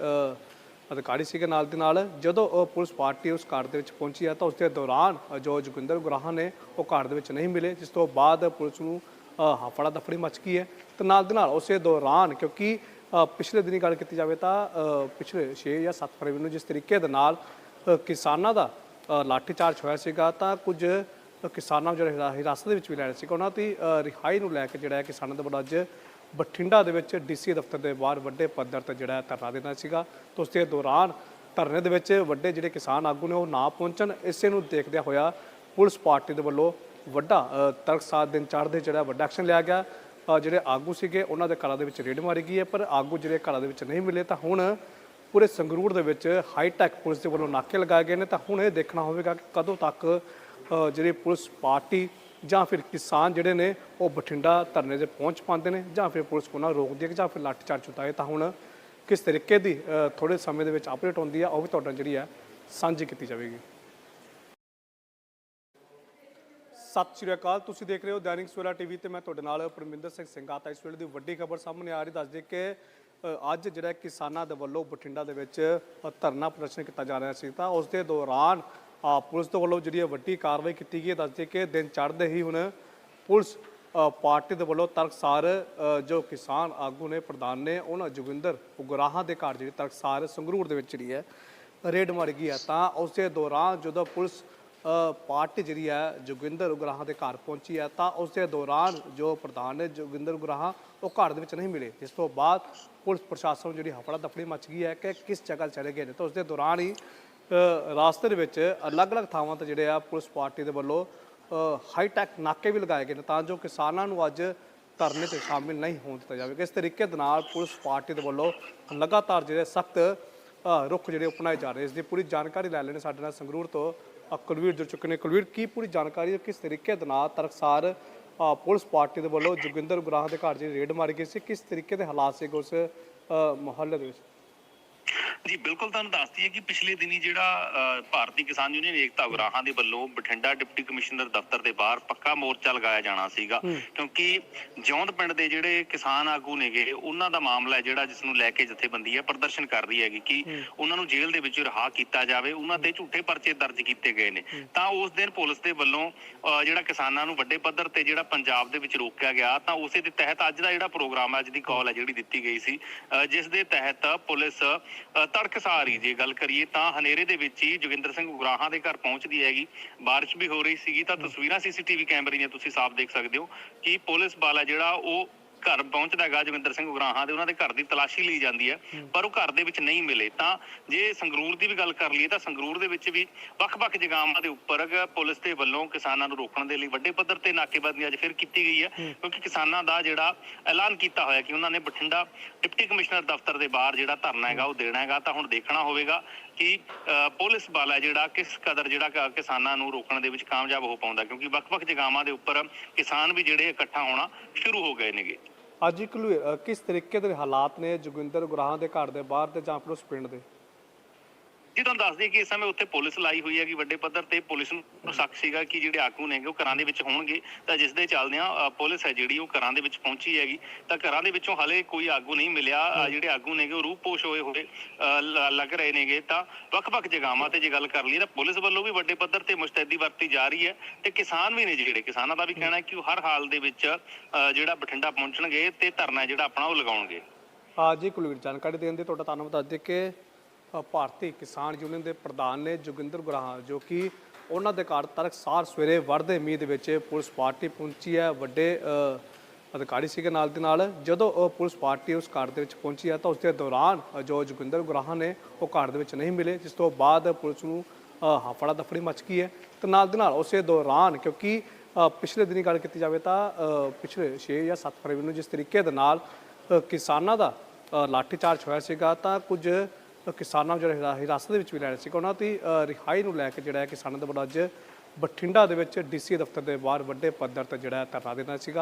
S1: ਅਧਿਕਾਰੀ ਸੀਗੇ ਨਾਲ ਦੇ ਨਾਲ। ਜਦੋਂ ਉਹ ਪੁਲਿਸ ਪਾਰਟੀ ਉਸ ਘਰ ਦੇ ਵਿੱਚ ਪਹੁੰਚੀ ਹੈ ਤਾਂ ਉਸ ਦੇ ਦੌਰਾਨ ਜੋ ਜੋਗਿੰਦਰ ਗੁਰਾਹਾਂ ਨੇ ਉਹ ਘਰ ਦੇ ਵਿੱਚ ਨਹੀਂ ਮਿਲੇ, ਜਿਸ ਤੋਂ ਬਾਅਦ ਪੁਲਿਸ ਨੂੰ ਹਫੜਾ ਦਫੜੀ ਮਚ ਗਈ ਹੈ। ਤੇ ਨਾਲ ਦੇ ਨਾਲ ਉਸੇ ਦੌਰਾਨ, ਕਿਉਂਕਿ ਪਿਛਲੇ ਦਿਨੀ ਗੱਲ ਕੀਤੀ ਜਾਵੇ ਤਾਂ ਪਿਛਲੇ 6 ਜਾਂ 7 ਫਰਵਰੀ ਨੂੰ ਜਿਸ ਤਰੀਕੇ ਦੇ ਨਾਲ ਕਿਸਾਨਾਂ ਦਾ ਲਾਠੀਚਾਰਜ ਹੋਇਆ ਸੀਗਾ ਤਾਂ ਕੁਝ ਕਿਸਾਨਾਂ ਨੂੰ ਜਿਹੜਾ ਹਿਰਾ- ਹਿਰਾਸਤ ਦੇ ਵਿੱਚ ਵੀ ਲੈ ਰਹੇ ਸੀਗਾ, ਉਹਨਾਂ ਦੀ ਰਿਹਾਈ ਨੂੰ ਲੈ ਕੇ ਜਿਹੜਾ ਹੈ ਕਿਸਾਨਾਂ ਦਾ ਬੜਾ ਅੱਜ ਬਠਿੰਡਾ ਦੇ ਵਿੱਚ ਡੀਸੀ ਦਫ਼ਤਰ ਦੇ ਬਾਹਰ ਵੱਡੇ ਪੱਧਰ ਤੇ ਜਿਹੜਾ ਧਰਨਾ ਦੇਣਾ ਸੀਗਾ। ਤੇ ਉਸ ਦੇ ਦੌਰਾਨ ਧਰਨੇ ਦੇ ਵਿੱਚ ਵੱਡੇ ਜਿਹੜੇ ਕਿਸਾਨ ਆਗੂ ਨੇ ਉਹ ਨਾ ਪਹੁੰਚਣ, ਇਸੇ ਨੂੰ ਦੇਖਦਿਆਂ ਹੋਇਆ ਪੁਲਿਸ ਪਾਰਟੀ ਦੇ ਵੱਲੋਂ ਵੱਡਾ ਤਰਕ ਤੜਕਸਾਰ ਦਿਨ ਚੜ੍ਹਦੇ ਜਿਹੜਾ ਵੱਡਾ ਐਕਸ਼ਨ ਲਿਆ ਗਿਆ। ਜਿਹੜੇ ਆਗੂ ਸੀਗੇ, ਉਹਨਾਂ ਦੇ ਘਰਾਂ ਦੇ ਵਿੱਚ ਰੇਡ ਮਾਰੀ ਗਈ ਹੈ, ਪਰ ਆਗੂ ਜਿਹੜੇ ਘਰਾਂ ਦੇ ਵਿੱਚ ਨਹੀਂ ਮਿਲੇ, ਤਾਂ ਹੁਣ ਪੂਰੇ ਸੰਗਰੂਰ ਦੇ ਵਿੱਚ ਹਾਈ ਟੈਕ ਪੁਲਿਸ ਦੇ ਵੱਲੋਂ ਨਾਕੇ ਲਗਾਏ ਗਏ ਨੇ। ਤਾਂ ਹੁਣ ਇਹ ਦੇਖਣਾ ਹੋਵੇਗਾ ਕਿ ਕਦੋਂ ਤੱਕ ਜਿਹੜੀ ਪੁਲਿਸ ਪਾਰਟੀ ਜਾਂ ਫਿਰ ਕਿਸਾਨ ਜਿਹੜੇ ਨੇ ਉਹ ਬਠਿੰਡਾ ਧਰਨੇ 'ਤੇ ਪਹੁੰਚ ਪਾਉਂਦੇ ਨੇ ਜਾਂ ਫਿਰ ਪੁਲਿਸ ਉਹਨਾਂ ਨੂੰ ਰੋਕਦੀ ਹੈ ਜਾਂ ਫਿਰ ਲਾਠੀਚਾਰਜ ਹੁੰਦਾ ਹੈ ਤਾਂ ਹੁਣ ਕਿਸ ਤਰੀਕੇ ਦੀ ਅ, ਥੋੜੇ ਸਮੇਂ ਦੇ ਵਿੱਚ ਅਪਡੇਟ ਹੁੰਦੀ ਹੈ ਉਹ ਵੀ ਤੁਹਾਡਾ ਜਿਹੜੀ ਹੈ ਸਾਂਝੀ ਕੀਤੀ ਜਾਵੇਗੀ। ਸਤਿ ਸ਼੍ਰੀ ਅਕਾਲ ਤੁਸੀਂ ਦੇਖ ਰਹੇ ਹੋ ਦੈਨਿਕ ਸਵੇਰਾ ਟੀਵੀ ਤੇ ਮੈਂ ਤੁਹਾਡੇ ਨਾਲ ਪਰਮਿੰਦਰ ਸਿੰਘ ਸਿੰਘਾਤਾ ਇਸ ਵੇਲੇ ਦੀ ਵੱਡੀ ਖਬਰ ਸਾਹਮਣੇ ਆ ਰਹੀ ਦੱਸ ਦੇ ਕਿ ਅੱਜ ਜਿਹੜਾ ਕਿਸਾਨਾਂ ਦੇ ਵੱਲੋਂ ਬਠਿੰਡਾ ਦੇ ਵਿੱਚ ਧਰਨਾ ਪ੍ਰਦਰਸ਼ਨ ਕੀਤਾ ਜਾ ਰਿਹਾ ਸੀ ਤਾਂ ਉਸ ਦੇ ਦੌਰਾਨ ਪੁਲਿਸ ਦੇ ਵੱਲੋਂ ਜਿਹੜੀ ਇਹ ਵੱਡੀ ਕਾਰਵਾਈ ਕੀਤੀ ਗਈ ਹੈ ਦੱਸਦੇ ਕਿ ਦਿਨ ਚੜ੍ਹਦੇ ਹੀ ਹੁਣ ਪੁਲਿਸ ਪਾਰਟੀ ਦੇ ਵੱਲੋਂ ਤਰਕਸਾਰ ਜੋ ਕਿਸਾਨ ਆਗੂ ਨੇ, ਪ੍ਰਧਾਨ ਨੇ, ਉਹਨਾਂ ਜੋਗਿੰਦਰ ਉਗਰਾਹਾਂ ਦੇ ਘਰ ਜਿਹੜੀ ਤਰਕਸਾਰ ਸੰਗਰੂਰ ਦੇ ਵਿੱਚ ਜਿਹੜੀ ਹੈ, ਰੇਡ ਮਾਰ ਗਈ ਹੈ। ਤਾਂ ਉਸ ਦੌਰਾਨ ਜਦੋਂ ਪੁਲਿਸ ਪਾਰਟੀ ਜਿਹੜੀ ਹੈ, ਜੋਗਿੰਦਰ ਉਗਰਾਹਾਂ ਦੇ ਘਰ ਪਹੁੰਚੀ ਹੈ, ਤਾਂ ਉਸ ਦੌਰਾਨ ਜੋ ਪ੍ਰਧਾਨ ਨੇ ਜੋਗਿੰਦਰ ਉਗਰਾਹਾਂ, ਉਹ ਘਰ ਦੇ ਵਿੱਚ ਨਹੀਂ ਮਿਲੇ। ਜਿਸ ਤੋਂ ਬਾਅਦ ਪੁਲਿਸ ਪ੍ਰਸ਼ਾਸਨ ਜਿਹੜੀ ਹਫੜਾ ਦਫੜੀ ਮਚ ਗਈ ਹੈ ਕਿ ਕਿਸ ਜਗ੍ਹਾ ਚਲੇ ਗਏ ਨੇ। ਤਾਂ ਉਸ ਦੇ ਦੌਰਾਨ ਹੀ ਰਾਸਤੇ ਦੇ ਵਿੱਚ ਅਲੱਗ-ਅਲੱਗ ਥਾਵਾਂ ਤੇ ਜਿਹੜੇ ਆ ਪੁਲਿਸ ਪਾਰਟੀ ਦੇ ਵੱਲੋਂ ਹਾਈ ਟੈਕ ਨਾਕੇ ਵੀ ਲਗਾਏ ਗਏ ਨੇ ਤਾਂ ਜੋ ਕਿਸਾਨਾਂ ਨੂੰ ਅੱਜ ਧਰਨੇ ਤੇ ਸ਼ਾਮਿਲ ਨਹੀਂ ਹੋਣ ਦਿੱਤਾ ਜਾਵੇ। ਇਸ ਤਰੀਕੇ ਦੇ ਨਾਲ ਪੁਲਿਸ ਪਾਰਟੀ ਦੇ ਵੱਲੋਂ ਲਗਾਤਾਰ ਜਿਹੜੇ ਸਖਤ ਰੁੱਖ ਜਿਹੜੇ ਅਪਣਾਏ ਜਾ ਰਹੇ ਇਸ ਦੀ ਪੂਰੀ ਜਾਣਕਾਰੀ ਲੈ ਲੈਣੇ ਸਾਡੇ ਨਾਲ ਸੰਗਰੂਰ ਤੋਂ ਕੁਲਵੀਰ ਜੁੜ ਚੁੱਕੇ ਨੇ। ਕੁਲਵੀਰ, ਕੀ ਪੂਰੀ ਜਾਣਕਾਰੀ ਕਿਸ ਤਰੀਕੇ ਦੇ ਨਾਲ ਤਰਕਸਾਰ ਪੁਲਿਸ ਪਾਰਟੀ ਦੇ ਵੱਲੋਂ ਜੋਗਿੰਦਰ ਗੁਰਾਹ ਦੇ ਘਰ ਜਿਹੜੀ ਰੇਡ ਮਾਰੀ ਗਈ ਸੀ? ਕਿਸ ਤਰੀਕੇ ਦੇ ਹਾਲਾਤ ਸੀ ਉਸ ਮੁਹੱਲੇ ਦੇ ਵਿੱਚ?
S2: ਜੀ ਬਿਲਕੁਲ ਤੁਹਾਨੂੰ ਦੱਸ ਦਈਏ ਕਿ ਪਿਛਲੇ ਦਿਨੀ ਜਿਹੜਾ ਭਾਰਤੀ ਕਿਸਾਨ ਯੂਨੀਅਨ ਏਕਤਾ ਉਗਰਾਹਾਂ ਦੇ ਵੱਲੋਂ ਬਠਿੰਡਾ ਡਿਪਟੀ ਕਮਿਸ਼ਨਰ ਦਫ਼ਤਰ ਦੇ ਬਾਹਰ ਪੱਕਾ ਮੋਰਚਾ ਲਗਾਇਆ ਜਾਣਾ ਸੀਗਾ। ਕਿਉਂਕਿ ਜੌਂਦ ਪਿੰਡ ਦੇ ਜਿਹੜੇ ਕਿਸਾਨ ਆਗੂ ਨੇਗੇ ਉਹਨਾਂ ਦਾ ਮਾਮਲਾ ਹੈ ਜਿਹੜਾ ਜਿਸ ਨੂੰ ਲੈ ਕੇ ਜਥੇਬੰਦੀ ਹੈ ਪ੍ਰਦਰਸ਼ਨ ਕਰ ਰਹੀ ਹੈਗੀ ਕਿ ਉਹਨਾਂ ਨੂੰ ਜੇਲ੍ਹ ਦੇ ਵਿੱਚ ਰਿਹਾ ਕੀਤਾ ਜਾਵੇ ਉਹਨਾਂ ਤੇ ਝੂਠੇ ਪਰਚੇ ਦਰਜ ਕੀਤੇ ਗਏ ਨੇ। ਤਾਂ ਉਸ ਦਿਨ ਪੁਲਿਸ ਦੇ ਵੱਲੋਂ ਜਿਹੜਾ ਕਿਸਾਨਾਂ ਨੂੰ ਵੱਡੇ ਪੱਧਰ ਤੇ ਜਿਹੜਾ ਪੰਜਾਬ ਦੇ ਵਿੱਚ ਰੋਕਿਆ ਗਿਆ ਤਾਂ ਉਸੇ ਦੇ ਤਹਿਤ ਅੱਜ ਦਾ ਜਿਹੜਾ ਪ੍ਰੋਗਰਾਮ ਹੈ ਅੱਜ ਦੀ ਕਾਲ ਹੈ ਜਿਹੜੀ ਦਿੱਤੀ ਗਈ ਸੀ। ਜਿਸ ਦੇ ਤਹਿਤ ਪੁਲਿਸ ਤੜਕਸਾਰ ਹੀ ਜੇ ਗੱਲ ਕਰੀਏ ਤਾਂ ਹਨੇਰੇ ਦੇ ਵਿੱਚ ਹੀ ਜੋਗਿੰਦਰ ਸਿੰਘ ਉਗਰਾਹਾਂ ਦੇ ਘਰ ਪਹੁੰਚਦੀ ਹੈਗੀ। ਬਾਰਿਸ਼ ਵੀ ਹੋ ਰਹੀ ਸੀਗੀ ਤਾਂ ਤਸਵੀਰਾਂ ਸੀਸੀਟੀਵੀ ਕੈਮਰੇ ਦੀਆਂ ਤੁਸੀਂ ਸਾਫ਼ ਦੇਖ ਸਕਦੇ ਹੋ ਕਿ ਪੁਲਿਸ ਵਾਲਾ ਜਿਹੜਾ ਉਹ ਘਰ ਪਹੁੰਚਦਾ ਹੈਗਾ ਜੋਗਿੰਦਰ ਸਿੰਘ ਉਗਰਾਹਾਂ ਦੇ ਉਹਨਾਂ ਦੇ ਘਰ ਦੀ ਤਲਾਸ਼ੀ ਲਈ ਜਾਂਦੀ ਹੈ ਪਰ ਉਹ ਘਰ ਦੇ ਵਿੱਚ ਨਹੀਂ ਮਿਲੇ। ਤਾਂ ਜੇ ਸੰਗਰੂਰ ਦੀ ਵੀ ਗੱਲ ਕਰ ਲਈਏ ਤਾਂ ਸੰਗਰੂਰ ਦੇ ਵਿੱਚ ਵੀ ਵੱਖ-ਵੱਖ ਜਗ੍ਹਾਵਾਂ ਦੇ ਉੱਪਰ ਪੁਲਿਸ ਦੇ ਵੱਲੋਂ ਕਿਸਾਨਾਂ ਨੂੰ ਰੋਕਣ ਦੇ ਲਈ ਵੱਡੇ ਪੱਧਰ ਤੇ ਨਾਕੇਬੰਦੀ ਅੱਜ ਫਿਰ ਕੀਤੀ ਗਈ ਹੈ ਕਿਉਂਕਿ ਕਿਸਾਨਾਂ ਦਾ ਜਿਹੜਾ ਐਲਾਨ ਕੀਤਾ ਹੋਇਆ ਕਿ ਉਹਨਾਂ ਨੇ ਬਠਿੰਡਾ ਡਿਪਟੀ ਕਮਿਸ਼ਨਰ ਦਫ਼ਤਰ ਦੇ ਬਾਹਰ ਜਿਹੜਾ ਧਰਨਾ ਹੈਗਾ ਉਹ ਦੇਣਾ ਹੈਗਾ ਤਾਂ ਹੁਣ ਦੇਖਣਾ ਹੋਵੇਗਾ ਕਿ ਪੁਲਿਸ ਬਲ ਹੈ ਜਿਹੜਾ ਕਿਸ ਕਦਰ ਜਿਹੜਾ ਕਿਸਾਨਾਂ ਨੂੰ ਰੋਕਣ ਦੇ ਵਿੱਚ ਕਾਮਯਾਬ ਹੋ ਪਾਉਂਦਾ ਕਿਉਂਕਿ ਵੱਖ-ਵੱਖ ਜਗ੍ਹਾਵਾਂ ਦੇ ਉੱਪਰ ਕਿਸਾਨ ਵੀ ਜਿਹੜੇ ਇਕੱਠਾ ਹੋਣਾ ਸ਼ੁਰੂ ਹੋ ਗਏ ਨੇਗੇ।
S1: ਅੱਜ ਇੱਕ ਕਿਸ ਤਰੀਕੇ ਦੇ ਹਾਲਾਤ ਨੇ ਜੋਗਿੰਦਰ ਗੁਰਾਹਾਂ ਦੇ ਘਰ ਦੇ ਬਾਹਰ ਤੇ ਜਾਂ ਫਿਰ ਉਸ ਪਿੰਡ ਦੇ?
S2: ਜੀ ਤੁਹਾਨੂੰ ਦੱਸ ਦਈਏ ਕਿ ਇਸ ਸਮੇਂ ਉੱਥੇ ਪੁਲਿਸ ਲਾਈ ਹੋਈ ਹੈ ਕਿ ਵੱਡੇ ਪੱਧਰ ਤੇ ਪੁਲਿਸ ਨੂੰ ਸ਼ੱਕ ਸੀਗਾ ਕਿ ਜਿਹੜੇ ਆਗੂ ਨੇਗੇ ਉਹ ਘਰਾਂ ਦੇ ਵਿੱਚ ਹੋਣਗੇ। ਤਾਂ ਜਿਸ ਦੇ ਚੱਲਦਿਆਂ ਪੁਲਿਸ ਹੈ ਜਿਹੜੀ ਉਹ ਘਰਾਂ ਦੇ ਵਿੱਚ ਪਹੁੰਚੀ ਹੈਗੀ। ਤਾਂ ਘਰਾਂ ਦੇ ਵਿੱਚੋਂ ਹਲੇ ਕੋਈ ਆਗੂ ਨਹੀਂ ਮਿਲਿਆ। ਜਿਹੜੇ ਆਗੂ ਨੇਗੇ ਉਹ ਰੂਪੋਸ਼ ਹੋਏ ਹੋਏ ਲੱਗ ਰਹੇ ਨੇਗੇ। ਤਾਂ ਵੱਖ-ਵੱਖ ਜਗ੍ਹਾਵਾਂ ਤੇ ਜੇ ਗੱਲ ਕਰ ਲਈਏ ਤਾਂ ਪੁਲਿਸ ਵੱਲੋਂ ਵੀ ਵੱਡੇ ਪੱਧਰ ਤੇ ਮੁਸਤੈਦੀ ਵਰਤੀ ਜਾ ਰਹੀ ਹੈ। ਤੇ ਕਿਸਾਨ ਵੀ ਨੇ ਜਿਹੜੇ ਕਿਸਾਨਾਂ ਦਾ ਵੀ ਕਹਿਣਾ ਹੈ ਕਿ ਉਹ ਹਰ ਹਾਲ ਦੇ ਵਿੱਚ ਜਿਹੜਾ ਬਠਿੰਡਾ ਪਹੁੰਚਣਗੇ ਤੇ ਧਰਨਾ ਜਿਹੜਾ ਆਪਣਾ ਉਹ ਲਗਾਉਣਗੇ।
S1: ਆ ਜੀ ਕੁਲਵੀਰ ਜਾਣਕਾਰੀ ਦੇਣ ਦੇ ਤੁਹਾਡਾ ਧੰਨਵਾਦ। ਅੱਜ ਕਿ ਭਾਰਤੀ ਕਿਸਾਨ ਯੂਨੀਅਨ ਦੇ ਪ੍ਰਧਾਨ ਨੇ ਜੋਗਿੰਦਰ ਗੁਰਾਹਾਂ, ਜੋ ਕਿ ਉਹਨਾਂ ਦੇ ਘਰ ਤੜਕਸਾਰ ਸਵੇਰੇ ਵੜਦੇ ਮੀਂਹ ਦੇ ਵਿੱਚ ਪੁਲਿਸ ਪਾਰਟੀ ਪਹੁੰਚੀ ਹੈ। ਵੱਡੇ ਅਧਿਕਾਰੀ ਸੀਗੇ ਨਾਲ ਦੇ ਨਾਲ। ਜਦੋਂ ਉਹ ਪੁਲਿਸ ਪਾਰਟੀ ਉਸ ਘਰ ਦੇ ਵਿੱਚ ਪਹੁੰਚੀ ਹੈ ਤਾਂ ਉਸ ਦੇ ਦੌਰਾਨ ਜੋ ਜੋਗਿੰਦਰ ਗੁਰਾਹਾਂ ਨੇ ਉਹ ਘਰ ਦੇ ਵਿੱਚ ਨਹੀਂ ਮਿਲੇ, ਜਿਸ ਤੋਂ ਬਾਅਦ ਪੁਲਿਸ ਨੂੰ ਹਫੜਾ ਦਫੜੀ ਮਚ ਗਈ ਹੈ। ਤੇ ਨਾਲ ਦੇ ਨਾਲ ਉਸੇ ਦੌਰਾਨ, ਕਿਉਂਕਿ ਪਿਛਲੇ ਦਿਨੀ ਗੱਲ ਕੀਤੀ ਜਾਵੇ ਤਾਂ ਪਿਛਲੇ 6 ਜਾਂ 7 ਫਰਵਰੀ ਨੂੰ ਜਿਸ ਤਰੀਕੇ ਦੇ ਨਾਲ ਕਿਸਾਨਾਂ ਦਾ ਲਾਠੀਚਾਰਜ ਹੋਇਆ ਸੀਗਾ ਤਾਂ ਕੁਝ ਕਿਸਾਨਾਂ ਨੂੰ ਜਿਹੜਾ ਹਿਰਾ- ਹਿਰਾਸਤ ਦੇ ਵਿੱਚ ਵੀ ਲੈਣਾ ਸੀਗਾ, ਉਹਨਾਂ ਦੀ ਰਿਹਾਈ ਨੂੰ ਲੈ ਕੇ ਜਿਹੜਾ ਹੈ ਕਿਸਾਨਾਂ ਦਾ ਬੜਾ ਅੱਜ ਬਠਿੰਡਾ ਦੇ ਵਿੱਚ ਡੀਸੀ ਦਫ਼ਤਰ ਦੇ ਬਾਹਰ ਵੱਡੇ ਪੱਧਰ ਤੇ ਜਿਹੜਾ ਧਰਨਾ ਦੇਣਾ ਸੀਗਾ।